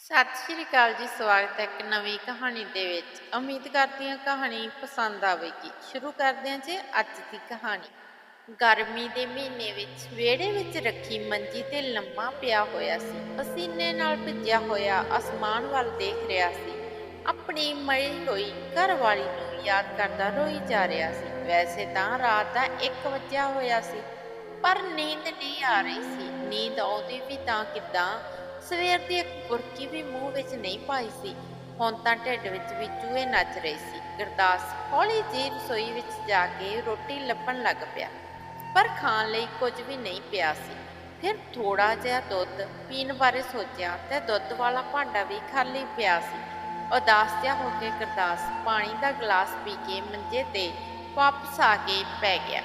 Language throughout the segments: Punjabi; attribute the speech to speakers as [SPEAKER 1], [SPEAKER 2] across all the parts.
[SPEAKER 1] ਸਤਿ ਸ਼੍ਰੀ ਅਕਾਲ ਜੀ, ਸਵਾਗਤ ਹੈ ਇੱਕ ਨਵੀਂ ਕਹਾਣੀ ਦੇ ਵਿੱਚ। ਉਮੀਦ ਕਰਦੀ ਹਾਂ ਕਹਾਣੀ ਪਸੰਦ ਆਵੇਗੀ। ਸ਼ੁਰੂ ਕਰਦੇ ਹਾਂ ਜੀ ਅੱਜ ਦੀ ਕਹਾਣੀ। ਗਰਮੀ ਦੇ ਮਹੀਨੇ ਵਿੱਚ ਵਿਹੜੇ ਵਿੱਚ ਰੱਖੀ ਮੰਜੀ ਤੇ ਲੰਮਾ ਪਿਆ ਹੋਇਆ ਸੀ। ਪਸੀਨੇ ਨਾਲ ਭਿੱਜਿਆ ਹੋਇਆ ਅਸਮਾਨ ਵੱਲ ਦੇਖ ਰਿਹਾ ਸੀ। ਆਪਣੀ ਮਰੀ ਹੋਈ ਘਰਵਾਲੀ ਨੂੰ ਯਾਦ ਕਰਦਾ ਰੋਈ ਜਾ ਰਿਹਾ ਸੀ। ਵੈਸੇ ਤਾਂ ਰਾਤ ਦਾ 1 ਵਜਿਆ ਹੋਇਆ ਸੀ, ਪਰ ਨੀਂਦ ਨਹੀਂ ਆ ਰਹੀ ਸੀ। ਨੀਂਦ ਆਉਂਦੀ ਵੀ ਤਾਂ ਕਿੱਦਾਂ? ਸਵੇਰ ਦੀ ਇੱਕ ਬੁਰਕੀ ਵੀ ਮੂੰਹ ਵਿੱਚ ਨਹੀਂ ਪਾਈ ਸੀ। ਹੁਣ ਤਾਂ ਢਿੱਡ ਵਿੱਚ ਵੀ ਚੂਹੇ ਨੱਚ ਰਹੇ ਸੀ। ਗੁਰਦਾਸ ਹੌਲੀ ਜਿਹੀ ਰਸੋਈ ਵਿੱਚ ਜਾ ਕੇ ਰੋਟੀ ਲੱਭਣ ਲੱਗ ਪਿਆ। ਪਰ ਖਾਣ ਲਈ ਕੁਝ ਵੀ ਨਹੀਂ ਪਿਆ ਸੀ। ਫਿਰ ਥੋੜਾ ਜਿਹਾ ਦੁੱਧ ਪੀਣ ਬਾਰੇ ਸੋਚਿਆ ਤੇ ਦੁੱਧ ਵਾਲਾ ਭਾਂਡਾ ਵੀ ਖਾਲੀ ਪਿਆ ਸੀ। ਉਦਾਸ ਜਿਹਾ ਹੋ ਕੇ ਗੁਰਦਾਸ ਪਾਣੀ ਦਾ ਗਲਾਸ ਪੀ ਕੇ ਮੰਜੇ ਤੇ ਵਾਪਸ ਆ ਕੇ ਪੈ ਗਿਆ।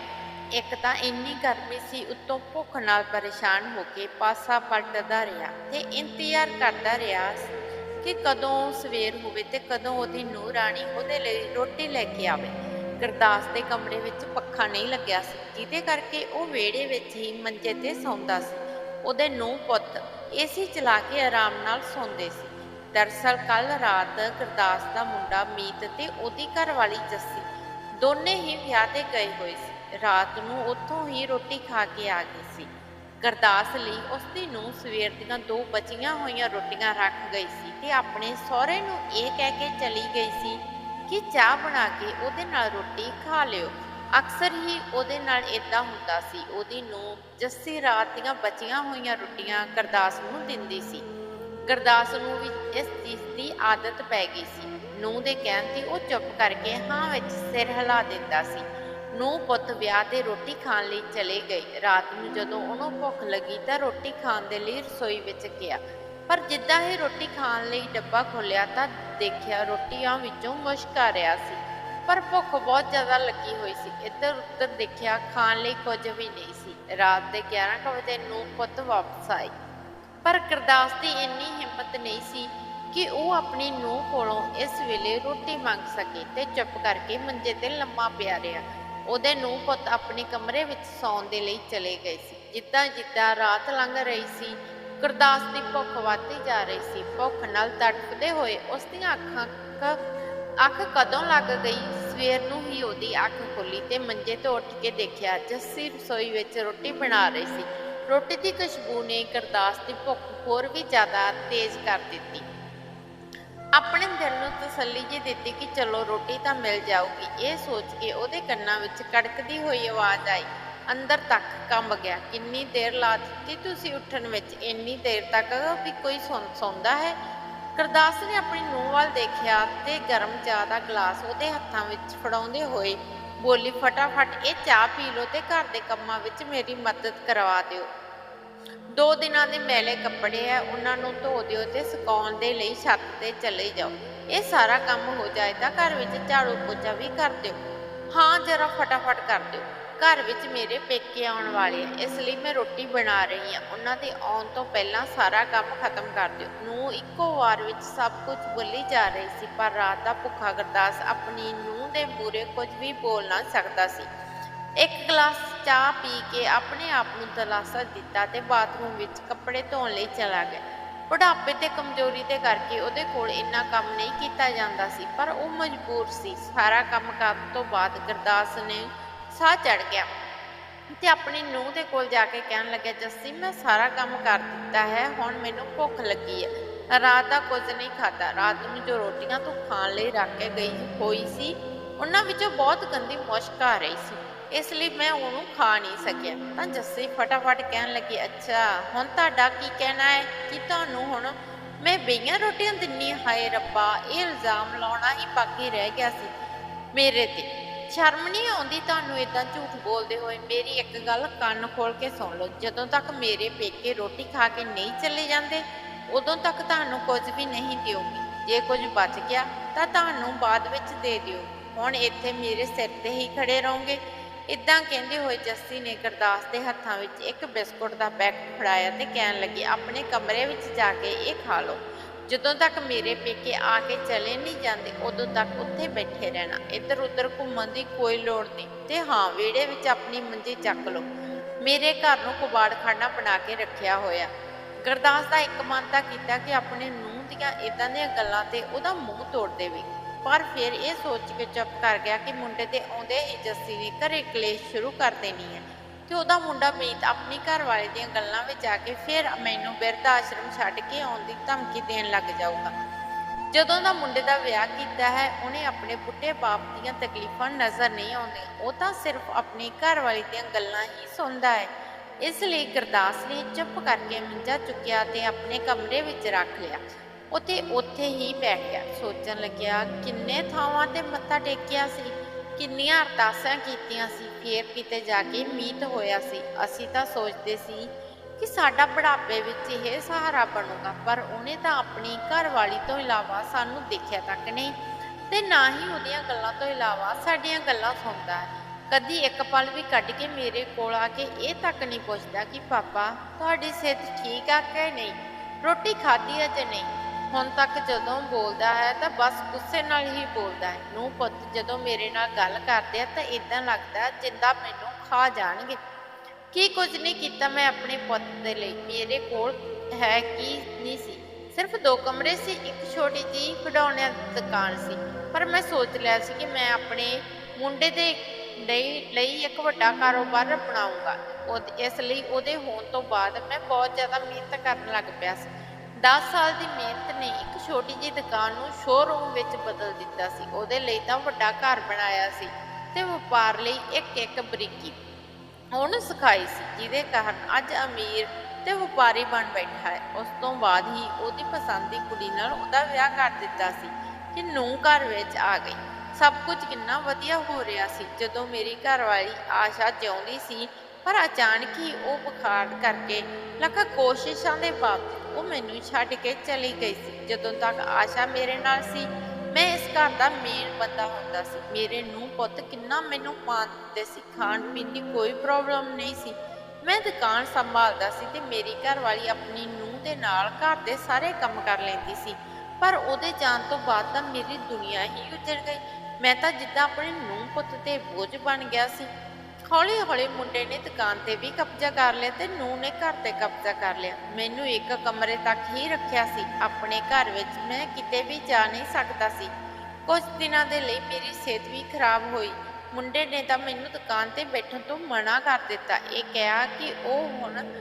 [SPEAKER 1] ਇੱਕ ਤਾਂ ਇੰਨੀ ਗਰਮੀ ਸੀ, ਉੱਤੋਂ ਭੁੱਖ ਨਾਲ ਪਰੇਸ਼ਾਨ ਹੋ ਕੇ ਪਾਸਾ ਪਲਟਦਾ ਰਿਹਾ ਤੇ ਇੰਤਜ਼ਾਰ ਕਰਦਾ ਰਿਹਾ ਕਿ ਕਦੋਂ ਸਵੇਰ ਹੋਵੇ ਤੇ ਕਦੋਂ ਉਹਦੀ ਨੂੰਹ ਰਾਣੀ ਉਹਦੇ ਲਈ ਰੋਟੀ ਲੈ ਕੇ ਆਵੇ। ਗੁਰਦਾਸ ਦੇ ਕਮਰੇ ਵਿੱਚ ਪੱਖਾ ਨਹੀਂ ਲੱਗਿਆ ਸੀ, ਜਿਹਦੇ ਕਰਕੇ ਉਹ ਵਿਹੜੇ ਵਿੱਚ ਹੀ ਮੰਜੇ ਤੇ ਸੌਂਦਾ ਸੀ। ਉਹਦੇ ਨੂੰਹ ਪੁੱਤ ਏਸੀ ਚਲਾ ਕੇ ਆਰਾਮ ਨਾਲ ਸੌਂਦੇ ਸੀ। ਦਰਸਲ ਕੱਲ ਰਾਤ ਗੁਰਦਾਸ ਦਾ ਮੁੰਡਾ ਮੀਤ ਤੇ ਉਹਦੀ ਘਰਵਾਲੀ ਜੱਸੀ ਦੋਨੇ ਹੀ ਵਿਆਹ ਤੇ ਗਏ ਹੋਏ ਸੀ। ਰਾਤ ਨੂੰ ਉੱਥੋਂ ਹੀ ਰੋਟੀ ਖਾ ਕੇ ਆ ਗਈ ਸੀ। ਗੁਰਦਾਸ ਲਈ ਉਸਦੀ ਨੂੰ ਸਵੇਰ ਦੀਆਂ ਦੋ ਬਚੀਆਂ ਹੋਈਆਂ ਰੋਟੀਆਂ ਰੱਖ ਗਈ ਸੀ ਤੇ ਆਪਣੇ ਸਹੁਰੇ ਨੂੰ ਇਹ ਕਹਿ ਕੇ ਚਲੀ ਗਈ ਸੀ ਕਿ ਚਾਹ ਬਣਾ ਕੇ ਉਹਦੇ ਨਾਲ ਰੋਟੀ ਖਾ ਲਿਓ। ਅਕਸਰ ਹੀ ਉਹਦੇ ਨਾਲ ਇਦਾਂ ਹੁੰਦਾ ਸੀ। ਉਹਦੀ ਨੂੰ ਜੱਸੀ ਰਾਤ ਦੀਆਂ ਬਚੀਆਂ ਹੋਈਆਂ ਰੋਟੀਆਂ ਗੁਰਦਾਸ ਨੂੰ ਦਿੰਦੀ ਸੀ। ਗੁਰਦਾਸ ਨੂੰ ਵੀ ਇਸ ਚੀਜ਼ ਦੀ ਆਦਤ ਪੈ ਗਈ ਸੀ। ਨੂੰ ਦੇ ਕਹਿਣ ਤੇ ਉਹ ਚੁੱਪ ਕਰਕੇ ਹਾਂ ਵਿੱਚ ਸਿਰ ਹਿਲਾ ਦਿੰਦਾ ਸੀ। ਨੂੰ ਪੁੱਤ ਵਿਆਹ ਤੇ ਰੋਟੀ ਖਾਣ ਲਈ ਚਲੇ ਗਏ। ਰਾਤ ਨੂੰ ਜਦੋਂ ਉਹਨੂੰ ਭੁੱਖ ਲੱਗੀ ਤਾਂ ਰੋਟੀ ਖਾਣ ਦੇ ਲਈ ਰਸੋਈ ਵਿੱਚ ਗਿਆ। ਪਰ ਜਿੱਦਾਂ ਹੀ ਰੋਟੀ ਖਾਣ ਲਈ ਡੱਬਾ ਖੋਲਿਆ ਤਾਂ ਦੇਖਿਆ ਰੋਟੀਆਂ ਵਿੱਚੋਂ ਮੁਸ਼ਕ ਆ ਰਿਹਾ ਸੀ। ਪਰ ਭੁੱਖ ਬਹੁਤ ਜ਼ਿਆਦਾ ਲੱਗੀ ਹੋਈ ਸੀ। ਇੱਧਰ ਉੱਧਰ ਦੇਖਿਆ ਖਾਣ ਲਈ ਕੁਝ ਵੀ ਨਹੀਂ ਸੀ। ਰਾਤ ਦੇ 11 ਕੁ ਵਜੇ ਨੂੰ ਪੁੱਤ ਵਾਪਸ ਆਈ ਪਰ ਗੁਰਦਾਸ ਦੀ ਇੰਨੀ ਹਿੰਮਤ ਨਹੀਂ ਸੀ ਕਿ ਉਹ ਆਪਣੀ ਨੂੰਹ ਕੋਲੋਂ ਇਸ ਵੇਲੇ ਰੋਟੀ ਮੰਗ ਸਕੇ ਤੇ ਚੁੱਪ ਕਰਕੇ ਮੰਜੇ ਤੇ ਲੰਮਾ ਪਿਆ ਰਿਹਾ। ਉਹਦੇ ਨੂੰ ਪੁੱਤ ਆਪਣੇ ਕਮਰੇ ਵਿੱਚ ਸੌਣ ਦੇ ਲਈ ਚਲੇ ਗਏ ਸੀ। ਜਿੱਦਾਂ ਜਿੱਦਾਂ ਰਾਤ ਲੰਘ ਰਹੀ ਸੀ, ਗੁਰਦਾਸ ਦੀ ਭੁੱਖ ਵੱਧਦੀ ਜਾ ਰਹੀ ਸੀ। ਭੁੱਖ ਨਾਲ ਤੜਫਦੇ ਹੋਏ ਉਸ ਦੀਆਂ ਅੱਖਾਂ ਅੱਖ ਕਦੋਂ ਲੱਗ ਗਈ? ਸਵੇਰ ਨੂੰ ਹੀ ਉਹਦੀ ਅੱਖ ਖੁੱਲੀ ਤੇ ਮੰਜੇ ਤੋਂ ਉੱਠ ਕੇ ਦੇਖਿਆ, ਜੱਸੀ ਰਸੋਈ ਵਿੱਚ ਰੋਟੀ ਬਣਾ ਰਹੀ ਸੀ। ਰੋਟੀ ਦੀ ਖੁਸ਼ਬੂ ਨੇ ਗੁਰਦਾਸ ਦੀ ਭੁੱਖ ਹੋਰ ਵੀ ਜ਼ਿਆਦਾ ਤੇਜ਼ ਕਰ ਦਿੱਤੀ। ਆਪਣੇ ਦਿਲ ਨੂੰ ਤਸੱਲੀ ਜੀ ਦਿੱਤੀ ਕਿ ਚਲੋ ਰੋਟੀ ਤਾਂ ਮਿਲ ਜਾਊਗੀ। ਇਹ ਸੋਚ ਕੇ ਉਹਦੇ ਕੰਨਾਂ ਵਿੱਚ ਕੜਕਦੀ ਹੋਈ ਆਵਾਜ਼ ਆਈ। ਅੰਦਰ ਤੱਕ ਕੰਬ ਗਿਆ। ਕਿੰਨੀ ਦੇਰ ਲਾ ਦਿੱਤੀ ਤੁਸੀਂ ਉੱਠਣ ਵਿੱਚ? ਇੰਨੀ ਦੇਰ ਤੱਕ ਵੀ ਕੋਈ ਸੌਂ- ਸੌਂਦਾ ਹੈ? ਗੁਰਦਾਸ ਨੇ ਆਪਣੀ ਨੂੰਹ ਵੱਲ ਦੇਖਿਆ ਤੇ ਗਰਮ ਚਾਹ ਦਾ ਗਲਾਸ ਉਹਦੇ ਹੱਥਾਂ ਵਿੱਚ ਫੜਾਉਂਦੇ ਹੋਏ ਬੋਲੀ, ਫਟਾਫਟ ਇਹ ਚਾਹ ਪੀ ਲਓ ਤੇ ਘਰ ਦੇ ਕੰਮਾਂ ਵਿੱਚ ਮੇਰੀ ਮਦਦ ਕਰਵਾ ਦਿਓ। ਦੋ ਦਿਨਾਂ ਦੇ ਮੈਲੇ ਕੱਪੜੇ ਆ ਉਹਨਾਂ ਨੂੰ ਧੋ ਦਿਓ ਤੇ ਸੁਕਾਉਣ ਦੇ ਲਈ ਛੱਤ ਤੇ ਚਲੇ ਜਾਓ। ਇਹ ਸਾਰਾ ਕੰਮ ਹੋ ਜਾਏ ਤਾਂ ਘਰ ਵਿੱਚ ਝਾੜੂ ਪੋਚਾ ਵੀ ਕਰ ਦਿਓ। ਹਾਂ, ਜਰਾ ਫਟਾਫਟ ਕਰ ਦਿਓ। ਘਰ ਵਿੱਚ ਮੇਰੇ ਪੇਕੇ ਆਉਣ ਵਾਲੇ ਆ ਇਸ ਲਈ ਮੈਂ ਰੋਟੀ ਬਣਾ ਰਹੀ ਹਾਂ। ਉਹਨਾਂ ਦੇ ਆਉਣ ਤੋਂ ਪਹਿਲਾਂ ਸਾਰਾ ਕੰਮ ਖਤਮ ਕਰ ਦਿਓ। ਨੂੰ ਇੱਕੋ ਵਾਰ ਵਿੱਚ ਸਭ ਕੁਝ ਬੋਲੀ ਜਾ ਰਹੀ ਸੀ, ਪਰ ਰਾਤ ਦਾ ਭੁੱਖਾ ਗਰਦਾਸ ਆਪਣੀ ਨੂੰਹ ਦੇ ਬੁਰੇ ਕੁਝ ਵੀ ਬੋਲ ਨਾ ਸਕਦਾ ਸੀ। ਇੱਕ ਗਲਾਸ ਚਾਹ ਪੀ ਕੇ ਆਪਣੇ ਆਪ ਨੂੰ ਦਲਾਸਾ ਦਿੱਤਾ ਤੇ ਬਾਥਰੂਮ ਵਿੱਚ ਕੱਪੜੇ ਧੋਣ ਲਈ ਚਲਾ ਗਿਆ। ਬੁਢਾਪੇ ਤੇ ਕਮਜ਼ੋਰੀ ਦੇ ਕਰਕੇ ਉਹਦੇ ਕੋਲ ਇੰਨਾ ਕੰਮ ਨਹੀਂ ਕੀਤਾ ਜਾਂਦਾ ਸੀ, ਪਰ ਉਹ ਮਜਬੂਰ ਸੀ। ਸਾਰਾ ਕੰਮ ਕਰਨ ਤੋਂ ਬਾਅਦ ਗੁਰਦਾਸ ਨੇ ਸਾਹ ਚੜ ਗਿਆ ਤੇ ਆਪਣੀ ਨੂੰਹ ਦੇ ਕੋਲ ਜਾ ਕੇ ਕਹਿਣ ਲੱਗਿਆ, ਜੱਸੀ, ਮੈਂ ਸਾਰਾ ਕੰਮ ਕਰ ਦਿੱਤਾ ਹੈ, ਹੁਣ ਮੈਨੂੰ ਭੁੱਖ ਲੱਗੀ ਹੈ। ਰਾਤ ਦਾ ਕੁਝ ਨਹੀਂ ਖਾਦਾ ਰਾਤ ਨੂੰ ਜੋ ਰੋਟੀਆਂ ਤੂੰ ਖਾਣ ਲਈ ਰੱਖ ਕੇ ਗਈ ਹੋਈ ਸੀ, ਉਹਨਾਂ ਵਿੱਚੋਂ ਬਹੁਤ ਗੰਦੀ ਮੁਸ਼ਕ ਆ ਰਹੀ ਸੀ। ਇਸ ਲਈ ਮੈਂ ਉਹਨੂੰ ਖਾ ਨਹੀਂ ਸਕਿਆ। ਤਾਂ ਜੱਸੀ ਫਟਾਫਟ ਕਹਿਣ ਲੱਗੀ, ਅੱਛਾ, ਹੁਣ ਤੁਹਾਡਾ ਕੀ ਕਹਿਣਾ ਹੈ? ਕਿ ਤੁਹਾਨੂੰ ਹੁਣ ਮੈਂ ਬਈਆਂ ਰੋਟੀਆਂ ਦਿੰਨੀ ਹਾਏ ਰੱਬਾ, ਇਹ ਇਲਜ਼ਾਮ ਲਾਉਣਾ ਹੀ ਬਾਕੀ ਰਹਿ ਗਿਆ ਸੀ ਮੇਰੇ ਤੇ। ਸ਼ਰਮ ਨਹੀਂ ਆਉਂਦੀ ਤੁਹਾਨੂੰ ਇਦਾਂ ਝੂਠ ਬੋਲਦੇ ਹੋਏ? ਮੇਰੀ ਇੱਕ ਗੱਲ ਕੰਨ ਖੋਲ ਕੇ ਸੁਣ ਲਓ। ਜਦੋਂ ਤੱਕ ਮੇਰੇ ਪੇਕੇ ਰੋਟੀ ਖਾ ਕੇ ਨਹੀਂ ਚਲੇ ਜਾਂਦੇ, ਉਦੋਂ ਤੱਕ ਤੁਹਾਨੂੰ ਕੁਝ ਵੀ ਨਹੀਂ ਦਿਓਗੀ ਜੇ ਕੁਝ ਬਚ ਗਿਆ, ਤਾਂ ਤੁਹਾਨੂੰ ਬਾਅਦ ਵਿੱਚ ਦੇ ਦਿਓ। ਹੁਣ ਇੱਥੇ ਮੇਰੇ ਸਿਰ ਤੇ ਹੀ ਖੜੇ ਰਹੋਗੇ। ਇਦਾਂ ਕਹਿੰਦੇ ਹੋਏ ਜੱਸੀ ਨੇ ਗੁਰਦਾਸ ਦੇ ਹੱਥਾਂ ਵਿੱਚ ਇੱਕ ਬਿਸਕੁਟ ਦਾ ਪੈਕਟ ਫੜਾਇਆ ਤੇ ਕਹਿਣ ਲੱਗੀ, ਆਪਣੇ ਕਮਰੇ ਵਿੱਚ ਜਾ ਕੇ ਇਹ ਖਾ ਲਓ। ਜਦੋਂ ਤੱਕ ਮੇਰੇ ਪੇਕੇ ਆ ਕੇ ਚਲੇ ਨਹੀਂ ਜਾਂਦੇ, ਉਦੋਂ ਤੱਕ ਉੱਥੇ ਬੈਠੇ ਰਹਿਣਾ। ਇੱਧਰ ਉੱਧਰ ਘੁੰਮਣ ਦੀ ਕੋਈ ਲੋੜ ਨਹੀਂ। ਤੇ ਹਾਂ, ਵਿਹੜੇ ਵਿੱਚ ਆਪਣੀ ਮੰਜੀ ਚੱਕ ਲਓ। ਮੇਰੇ ਘਰ ਨੂੰ ਕੁਬਾੜਖਾਨਾ ਬਣਾ ਕੇ ਰੱਖਿਆ ਹੋਇਆ। ਗੁਰਦਾਸ ਦਾ ਇੱਕ ਮਨ ਤਾਂ ਕੀਤਾ ਕਿ ਆਪਣੇ ਨੂੰਹ ਦੀਆਂ ਇਦਾਂ ਦੀਆਂ ਗੱਲਾਂ ਤੇ ਉਹਦਾ ਮੂੰਹ ਤੋੜ ਦੇਵੇ। ਪਰ ਫਿਰ ਇਹ ਸੋਚ ਕੇ ਚੁੱਪ ਕਰ ਗਿਆ ਕਿ ਮੁੰਡੇ ਦੇ ਆਉਂਦੇ ਹੀ ਜੱਸੀ ਨੇ ਘਰੇ ਕਲੇਸ਼ ਸ਼ੁਰੂ ਕਰ ਦੇਣੀ ਹੈ ਤੇ ਉਹਦਾ ਮੁੰਡਾ ਮੀਤ ਆਪਣੀ ਘਰ ਵਾਲੇ ਦੀਆਂ ਗੱਲਾਂ ਵਿੱਚ ਆ ਕੇ ਫਿਰ ਮੈਨੂੰ ਬਿਰਧ ਆਸ਼ਰਮ ਛੱਡ ਕੇ ਆਉਣ ਦੀ ਧਮਕੀ ਦੇਣ ਲੱਗ ਜਾਊਗਾ। ਜਦੋਂ ਦਾ ਮੁੰਡੇ ਦਾ ਵਿਆਹ ਕੀਤਾ ਹੈ, ਉਹਨੇ ਆਪਣੇ ਬੁੱਢੇ ਬਾਪ ਦੀਆਂ ਤਕਲੀਫਾਂ ਨਜ਼ਰ ਨਹੀਂ ਆਉਂਦੀਆਂ, ਉਹ ਤਾਂ ਸਿਰਫ ਆਪਣੀ ਘਰ ਵਾਲੀ ਦੀਆਂ ਗੱਲਾਂ ਹੀ ਸੁਣਦਾ ਹੈ। ਇਸ ਲਈ ਗੁਰਦਾਸ ਨੇ ਚੁੱਪ ਕਰਕੇ ਮੰਜਾ ਚੁੱਕਿਆ ਤੇ ਆਪਣੇ ਕਮਰੇ ਵਿੱਚ ਰੱਖ ਲਿਆ। ਉਹ ਉਤੇ ਉੱਥੇ ਹੀ ਬੈਠ ਗਿਆ। ਸੋਚਣ ਲੱਗਿਆ, ਕਿੰਨੇ ਥਾਵਾਂ ਤੇ ਮੱਥਾ ਟੇਕਿਆ ਸੀ, ਕਿੰਨੀਆਂ ਅਰਦਾਸਾਂ ਕੀਤੀਆਂ ਸੀ, ਫੇਰ ਕਿਤੇ ਜਾ ਕੇ ਮੀਤ ਹੋਇਆ ਸੀ। ਅਸੀਂ ਤਾਂ ਸੋਚਦੇ ਸੀ ਕਿ ਸਾਡਾ ਬੁਢਾਪੇ ਵਿੱਚ ਇਹ ਸਹਾਰਾ ਬਣੂਗਾ, ਪਰ ਉਹਨੇ ਤਾਂ ਆਪਣੀ ਘਰਵਾਲੀ ਤੋਂ ਇਲਾਵਾ ਸਾਨੂੰ ਦੇਖਿਆ ਤੱਕ ਨਹੀਂ ਤੇ ਨਾ ਹੀ ਉਹਦੀਆਂ ਗੱਲਾਂ ਤੋਂ ਇਲਾਵਾ ਸਾਡੀਆਂ ਗੱਲਾਂ ਸੁਣਦਾ। ਹੈ ਕਦੀ ਇੱਕ ਪਲ ਵੀ ਕੱਢ ਕੇ ਮੇਰੇ ਕੋਲ ਆ ਕੇ ਇਹ ਤੱਕ ਨਹੀਂ ਪੁੱਛਦਾ ਕਿ ਪਾਪਾ, ਤੁਹਾਡੀ ਸਿਹਤ ਠੀਕ ਆ ਕਿ ਨਹੀਂ? ਰੋਟੀ ਖਾਧੀ ਹੈ ਜਾਂ ਨਹੀਂ? ਹੁਣ ਤੱਕ ਜਦੋਂ ਬੋਲਦਾ ਹੈ ਤਾਂ ਬਸ ਗੁੱਸੇ ਨਾਲ ਹੀ ਬੋਲਦਾ ਹੈ। ਨੂੰ ਪੁੱਤ, ਜਦੋਂ ਮੇਰੇ ਨਾਲ ਗੱਲ ਕਰਦੇ ਆ ਤਾਂ ਇਦਾਂ ਲੱਗਦਾ ਜਿੰਦਾ ਮੈਨੂੰ ਖਾ ਜਾਣਗੇ। ਕੀ ਕੁਝ ਨਹੀਂ ਕੀਤਾ ਮੈਂ ਆਪਣੇ ਪੁੱਤ ਦੇ ਲਈ। ਮੇਰੇ ਕੋਲ ਹੈ ਕੀ ਨਹੀਂ ਸੀ। ਸਿਰਫ ਦੋ ਕਮਰੇ ਸੀ, ਇੱਕ ਛੋਟੀ ਜੀ ਖਿਡੌਣਿਆਂ ਦੀ ਦੁਕਾਨ ਸੀ। ਪਰ ਮੈਂ ਸੋਚ ਲਿਆ ਸੀ ਕਿ ਮੈਂ ਆਪਣੇ ਮੁੰਡੇ ਦੇ ਲਈ ਲਈ ਇੱਕ ਵੱਡਾ ਕਾਰੋਬਾਰ ਬਣਾਉਂਗਾ ਉਹ ਇਸ ਲਈ ਉਹਦੇ ਹੋਣ ਤੋਂ ਬਾਅਦ ਮੈਂ ਬਹੁਤ ਜ਼ਿਆਦਾ ਮਿਹਨਤ ਕਰਨ ਲੱਗ ਪਿਆ ਸੀ। 10 ਸਾਲ ਦੀ ਮਿਹਨਤ ਨੇ ਇੱਕ ਛੋਟੀ ਜਿਹੀ ਦੁਕਾਨ ਨੂੰ ਸ਼ੋਰੂਮ ਵਿੱਚ ਬਦਲ ਦਿੱਤਾ ਸੀ। ਉਹਦੇ ਲਈ ਤਾਂ ਵੱਡਾ ਘਰ ਬਣਾਇਆ ਸੀ ਤੇ ਵਪਾਰ ਲਈ ਇੱਕ ਇੱਕ ਬਰੀਕੀ ਉਹਨੂੰ ਸਿਖਾਈ ਸੀ, ਜਿਹਦੇ ਕਾਰਨ ਅੱਜ ਅਮੀਰ ਤੇ ਵਪਾਰੀ ਬਣ ਬੈਠਾ ਹੈ। ਉਸ ਤੋਂ ਬਾਅਦ ਹੀ ਉਹਦੀ ਪਸੰਦ ਦੀ ਕੁੜੀ ਨਾਲ ਉਹਦਾ ਵਿਆਹ ਕਰ ਦਿੱਤਾ ਸੀ ਕਿ ਨੂੰ ਘਰ ਵਿੱਚ ਆ ਗਈ। ਸਭ ਕੁਝ ਕਿੰਨਾ ਵਧੀਆ ਹੋ ਰਿਹਾ ਸੀ। ਜਦੋਂ ਮੇਰੀ ਘਰਵਾਲੀ ਆਸ਼ਾ ਜਿਉਂਦੀ ਸੀ, ਪਰ ਅਚਾਨਕ ਹੀ ਉਹ ਬੁਖਾਰ ਕਰਕੇ ਲੱਖਾਂ ਕੋਸ਼ਿਸ਼ਾਂ ਦੇ ਬਾਵਜੂਦ ਉਹ ਮੈਨੂੰ ਛੱਡ ਕੇ ਚਲੀ ਗਈ ਸੀ। ਜਦੋਂ ਤੱਕ ਆਸ਼ਾ ਮੇਰੇ ਨਾਲ ਸੀ, ਮੈਂ ਇਸ ਘਰ ਦਾ ਮੇਨ ਬੰਦਾ ਹੁੰਦਾ ਸੀ। ਮੇਰੇ ਨੂੰ ਪੁੱਤ ਕਿੰਨਾ ਮੈਨੂੰ ਮਾਣ ਦਿੰਦੇ ਸੀ। ਖਾਣ ਪੀਣ ਦੀ ਕੋਈ ਪ੍ਰੋਬਲਮ ਨਹੀਂ ਸੀ। ਮੈਂ ਦੁਕਾਨ ਸੰਭਾਲਦਾ ਸੀ ਤੇ ਮੇਰੀ ਘਰਵਾਲੀ ਆਪਣੀ ਨੂੰਹ ਦੇ ਨਾਲ ਘਰ ਦੇ ਸਾਰੇ ਕੰਮ ਕਰ ਲੈਂਦੀ ਸੀ। ਪਰ ਉਹਦੇ ਜਾਣ ਤੋਂ ਬਾਅਦ ਤਾਂ ਮੇਰੀ ਦੁਨੀਆ ਹੀ ਉਜੜ ਗਈ। ਮੈਂ ਤਾਂ ਜਿੱਦਾਂ ਆਪਣੇ ਨੂੰਹ ਪੁੱਤ ਤੇ ਬੋਝ ਬਣ ਗਿਆ ਸੀ। ਹੌਲੀ ਹੌਲੀ ਮੁੰਡੇ ਨੇ ਦੁਕਾਨ ਤੇ ਵੀ ਕਬਜ਼ਾ ਕਰ ਲਿਆ ਤੇ ਨੂੰ ਨੇ ਘਰ ਤੇ ਕਬਜ਼ਾ ਕਰ ਲਿਆ। ਮੈਨੂੰ ਇੱਕ ਕਮਰੇ ਤੱਕ ਹੀ ਰੱਖਿਆ ਸੀ। ਆਪਣੇ ਘਰ ਵਿੱਚ ਮੈਂ ਕਿਤੇ ਵੀ ਜਾ ਨਹੀਂ ਸਕਦਾ ਸੀ। ਕੁਝ ਦਿਨਾਂ ਦੇ ਲਈ ਮੇਰੀ ਸਿਹਤ ਵੀ ਖਰਾਬ ਹੋਈ। ਮੁੰਡੇ ਨੇ ਤਾਂ ਮੈਨੂੰ ਦੁਕਾਨ ਤੇ ਬੈਠਣ ਤੋਂ ਮਨਾ ਕਰ ਦਿੱਤਾ। ਇਹ ਕਿਹਾ ਕਿ ਉਹ ਹੁਣ,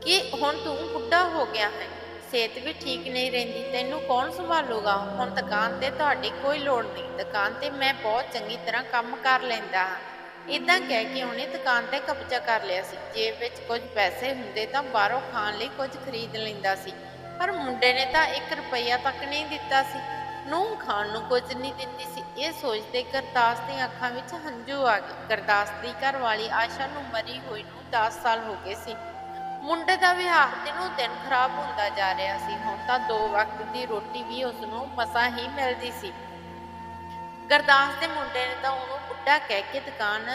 [SPEAKER 1] ਕਿ ਹੁਣ ਤੂੰ ਬੁੱਢਾ ਹੋ ਗਿਆ ਹੈ। ਸਿਹਤ ਵੀ ਠੀਕ ਨਹੀਂ ਰਹਿੰਦੀ। ਤੈਨੂੰ ਕੌਣ ਸੰਭਾਲੂਗਾ? ਹੁਣ ਦੁਕਾਨ ਤੇ ਤੁਹਾਡੀ ਕੋਈ ਲੋੜ ਨਹੀਂ। ਦੁਕਾਨ ਤੇ ਮੈਂ ਬਹੁਤ ਚੰਗੀ ਤਰ੍ਹਾਂ ਕੰਮ ਕਰ ਲੈਂਦਾ ਹਾਂ। ਇਦਾਂ ਕਹਿ ਕੇ ਉਹਨੇ ਦੁਕਾਨ ਤੇ ਕਬਜ਼ਾ ਕਰ ਲਿਆ ਸੀ। ਜੇਬ ਵਿੱਚ ਕੁਝ ਪੈਸੇ ਹੁੰਦੇ ਤਾਂ ਬਾਹਰੋਂ ਖਾਣ ਲਈ ਕੁਝ ਖਰੀਦ ਲੈਂਦਾ ਸੀ। ਪਰ ਮੁੰਡੇ ਨੇ ਤਾਂ 1 ਰੁਪਈਆ ਤੱਕ ਨਹੀਂ ਦਿੱਤਾ ਸੀ। ਨੂੰ ਖਾਣ ਨੂੰ ਕੁਝ ਨਹੀਂ ਦਿੰਦੀ ਸੀ। ਇਹ ਸੋਚਦੇ ਗੁਰਦਾਸ ਦੀਆਂ ਅੱਖਾਂ ਵਿੱਚ ਹੰਝੂ ਆ ਗਏ। ਗੁਰਦਾਸ ਦੀ ਘਰਵਾਲੀ ਆਸ਼ਾ ਨੂੰ ਮਰੀ ਹੋਈ ਨੂੰ 10 ਸਾਲ ਹੋ ਗਏ ਸੀ। ਮੁੰਡੇ ਦਾ ਵਿਆਹ ਦਿਨੋਂ ਦਿਨ ਖਰਾਬ ਹੁੰਦਾ ਜਾ ਰਿਹਾ ਸੀ। ਹੁਣ ਤਾਂ ਦੋ ਵਕਤ ਦੀ ਰੋਟੀ ਵੀ ਉਸ ਨੂੰ ਮਸਾਂ ਹੀ ਮਿਲਦੀ ਸੀ। ਗੁਰਦਾਸ ਦੇ ਮੁੰਡੇ ਨੇ ਤਾਂ ਉਹਨੂੰ ਬੁੱਢਾ ਕਹਿ ਕੇ ਦੁਕਾਨ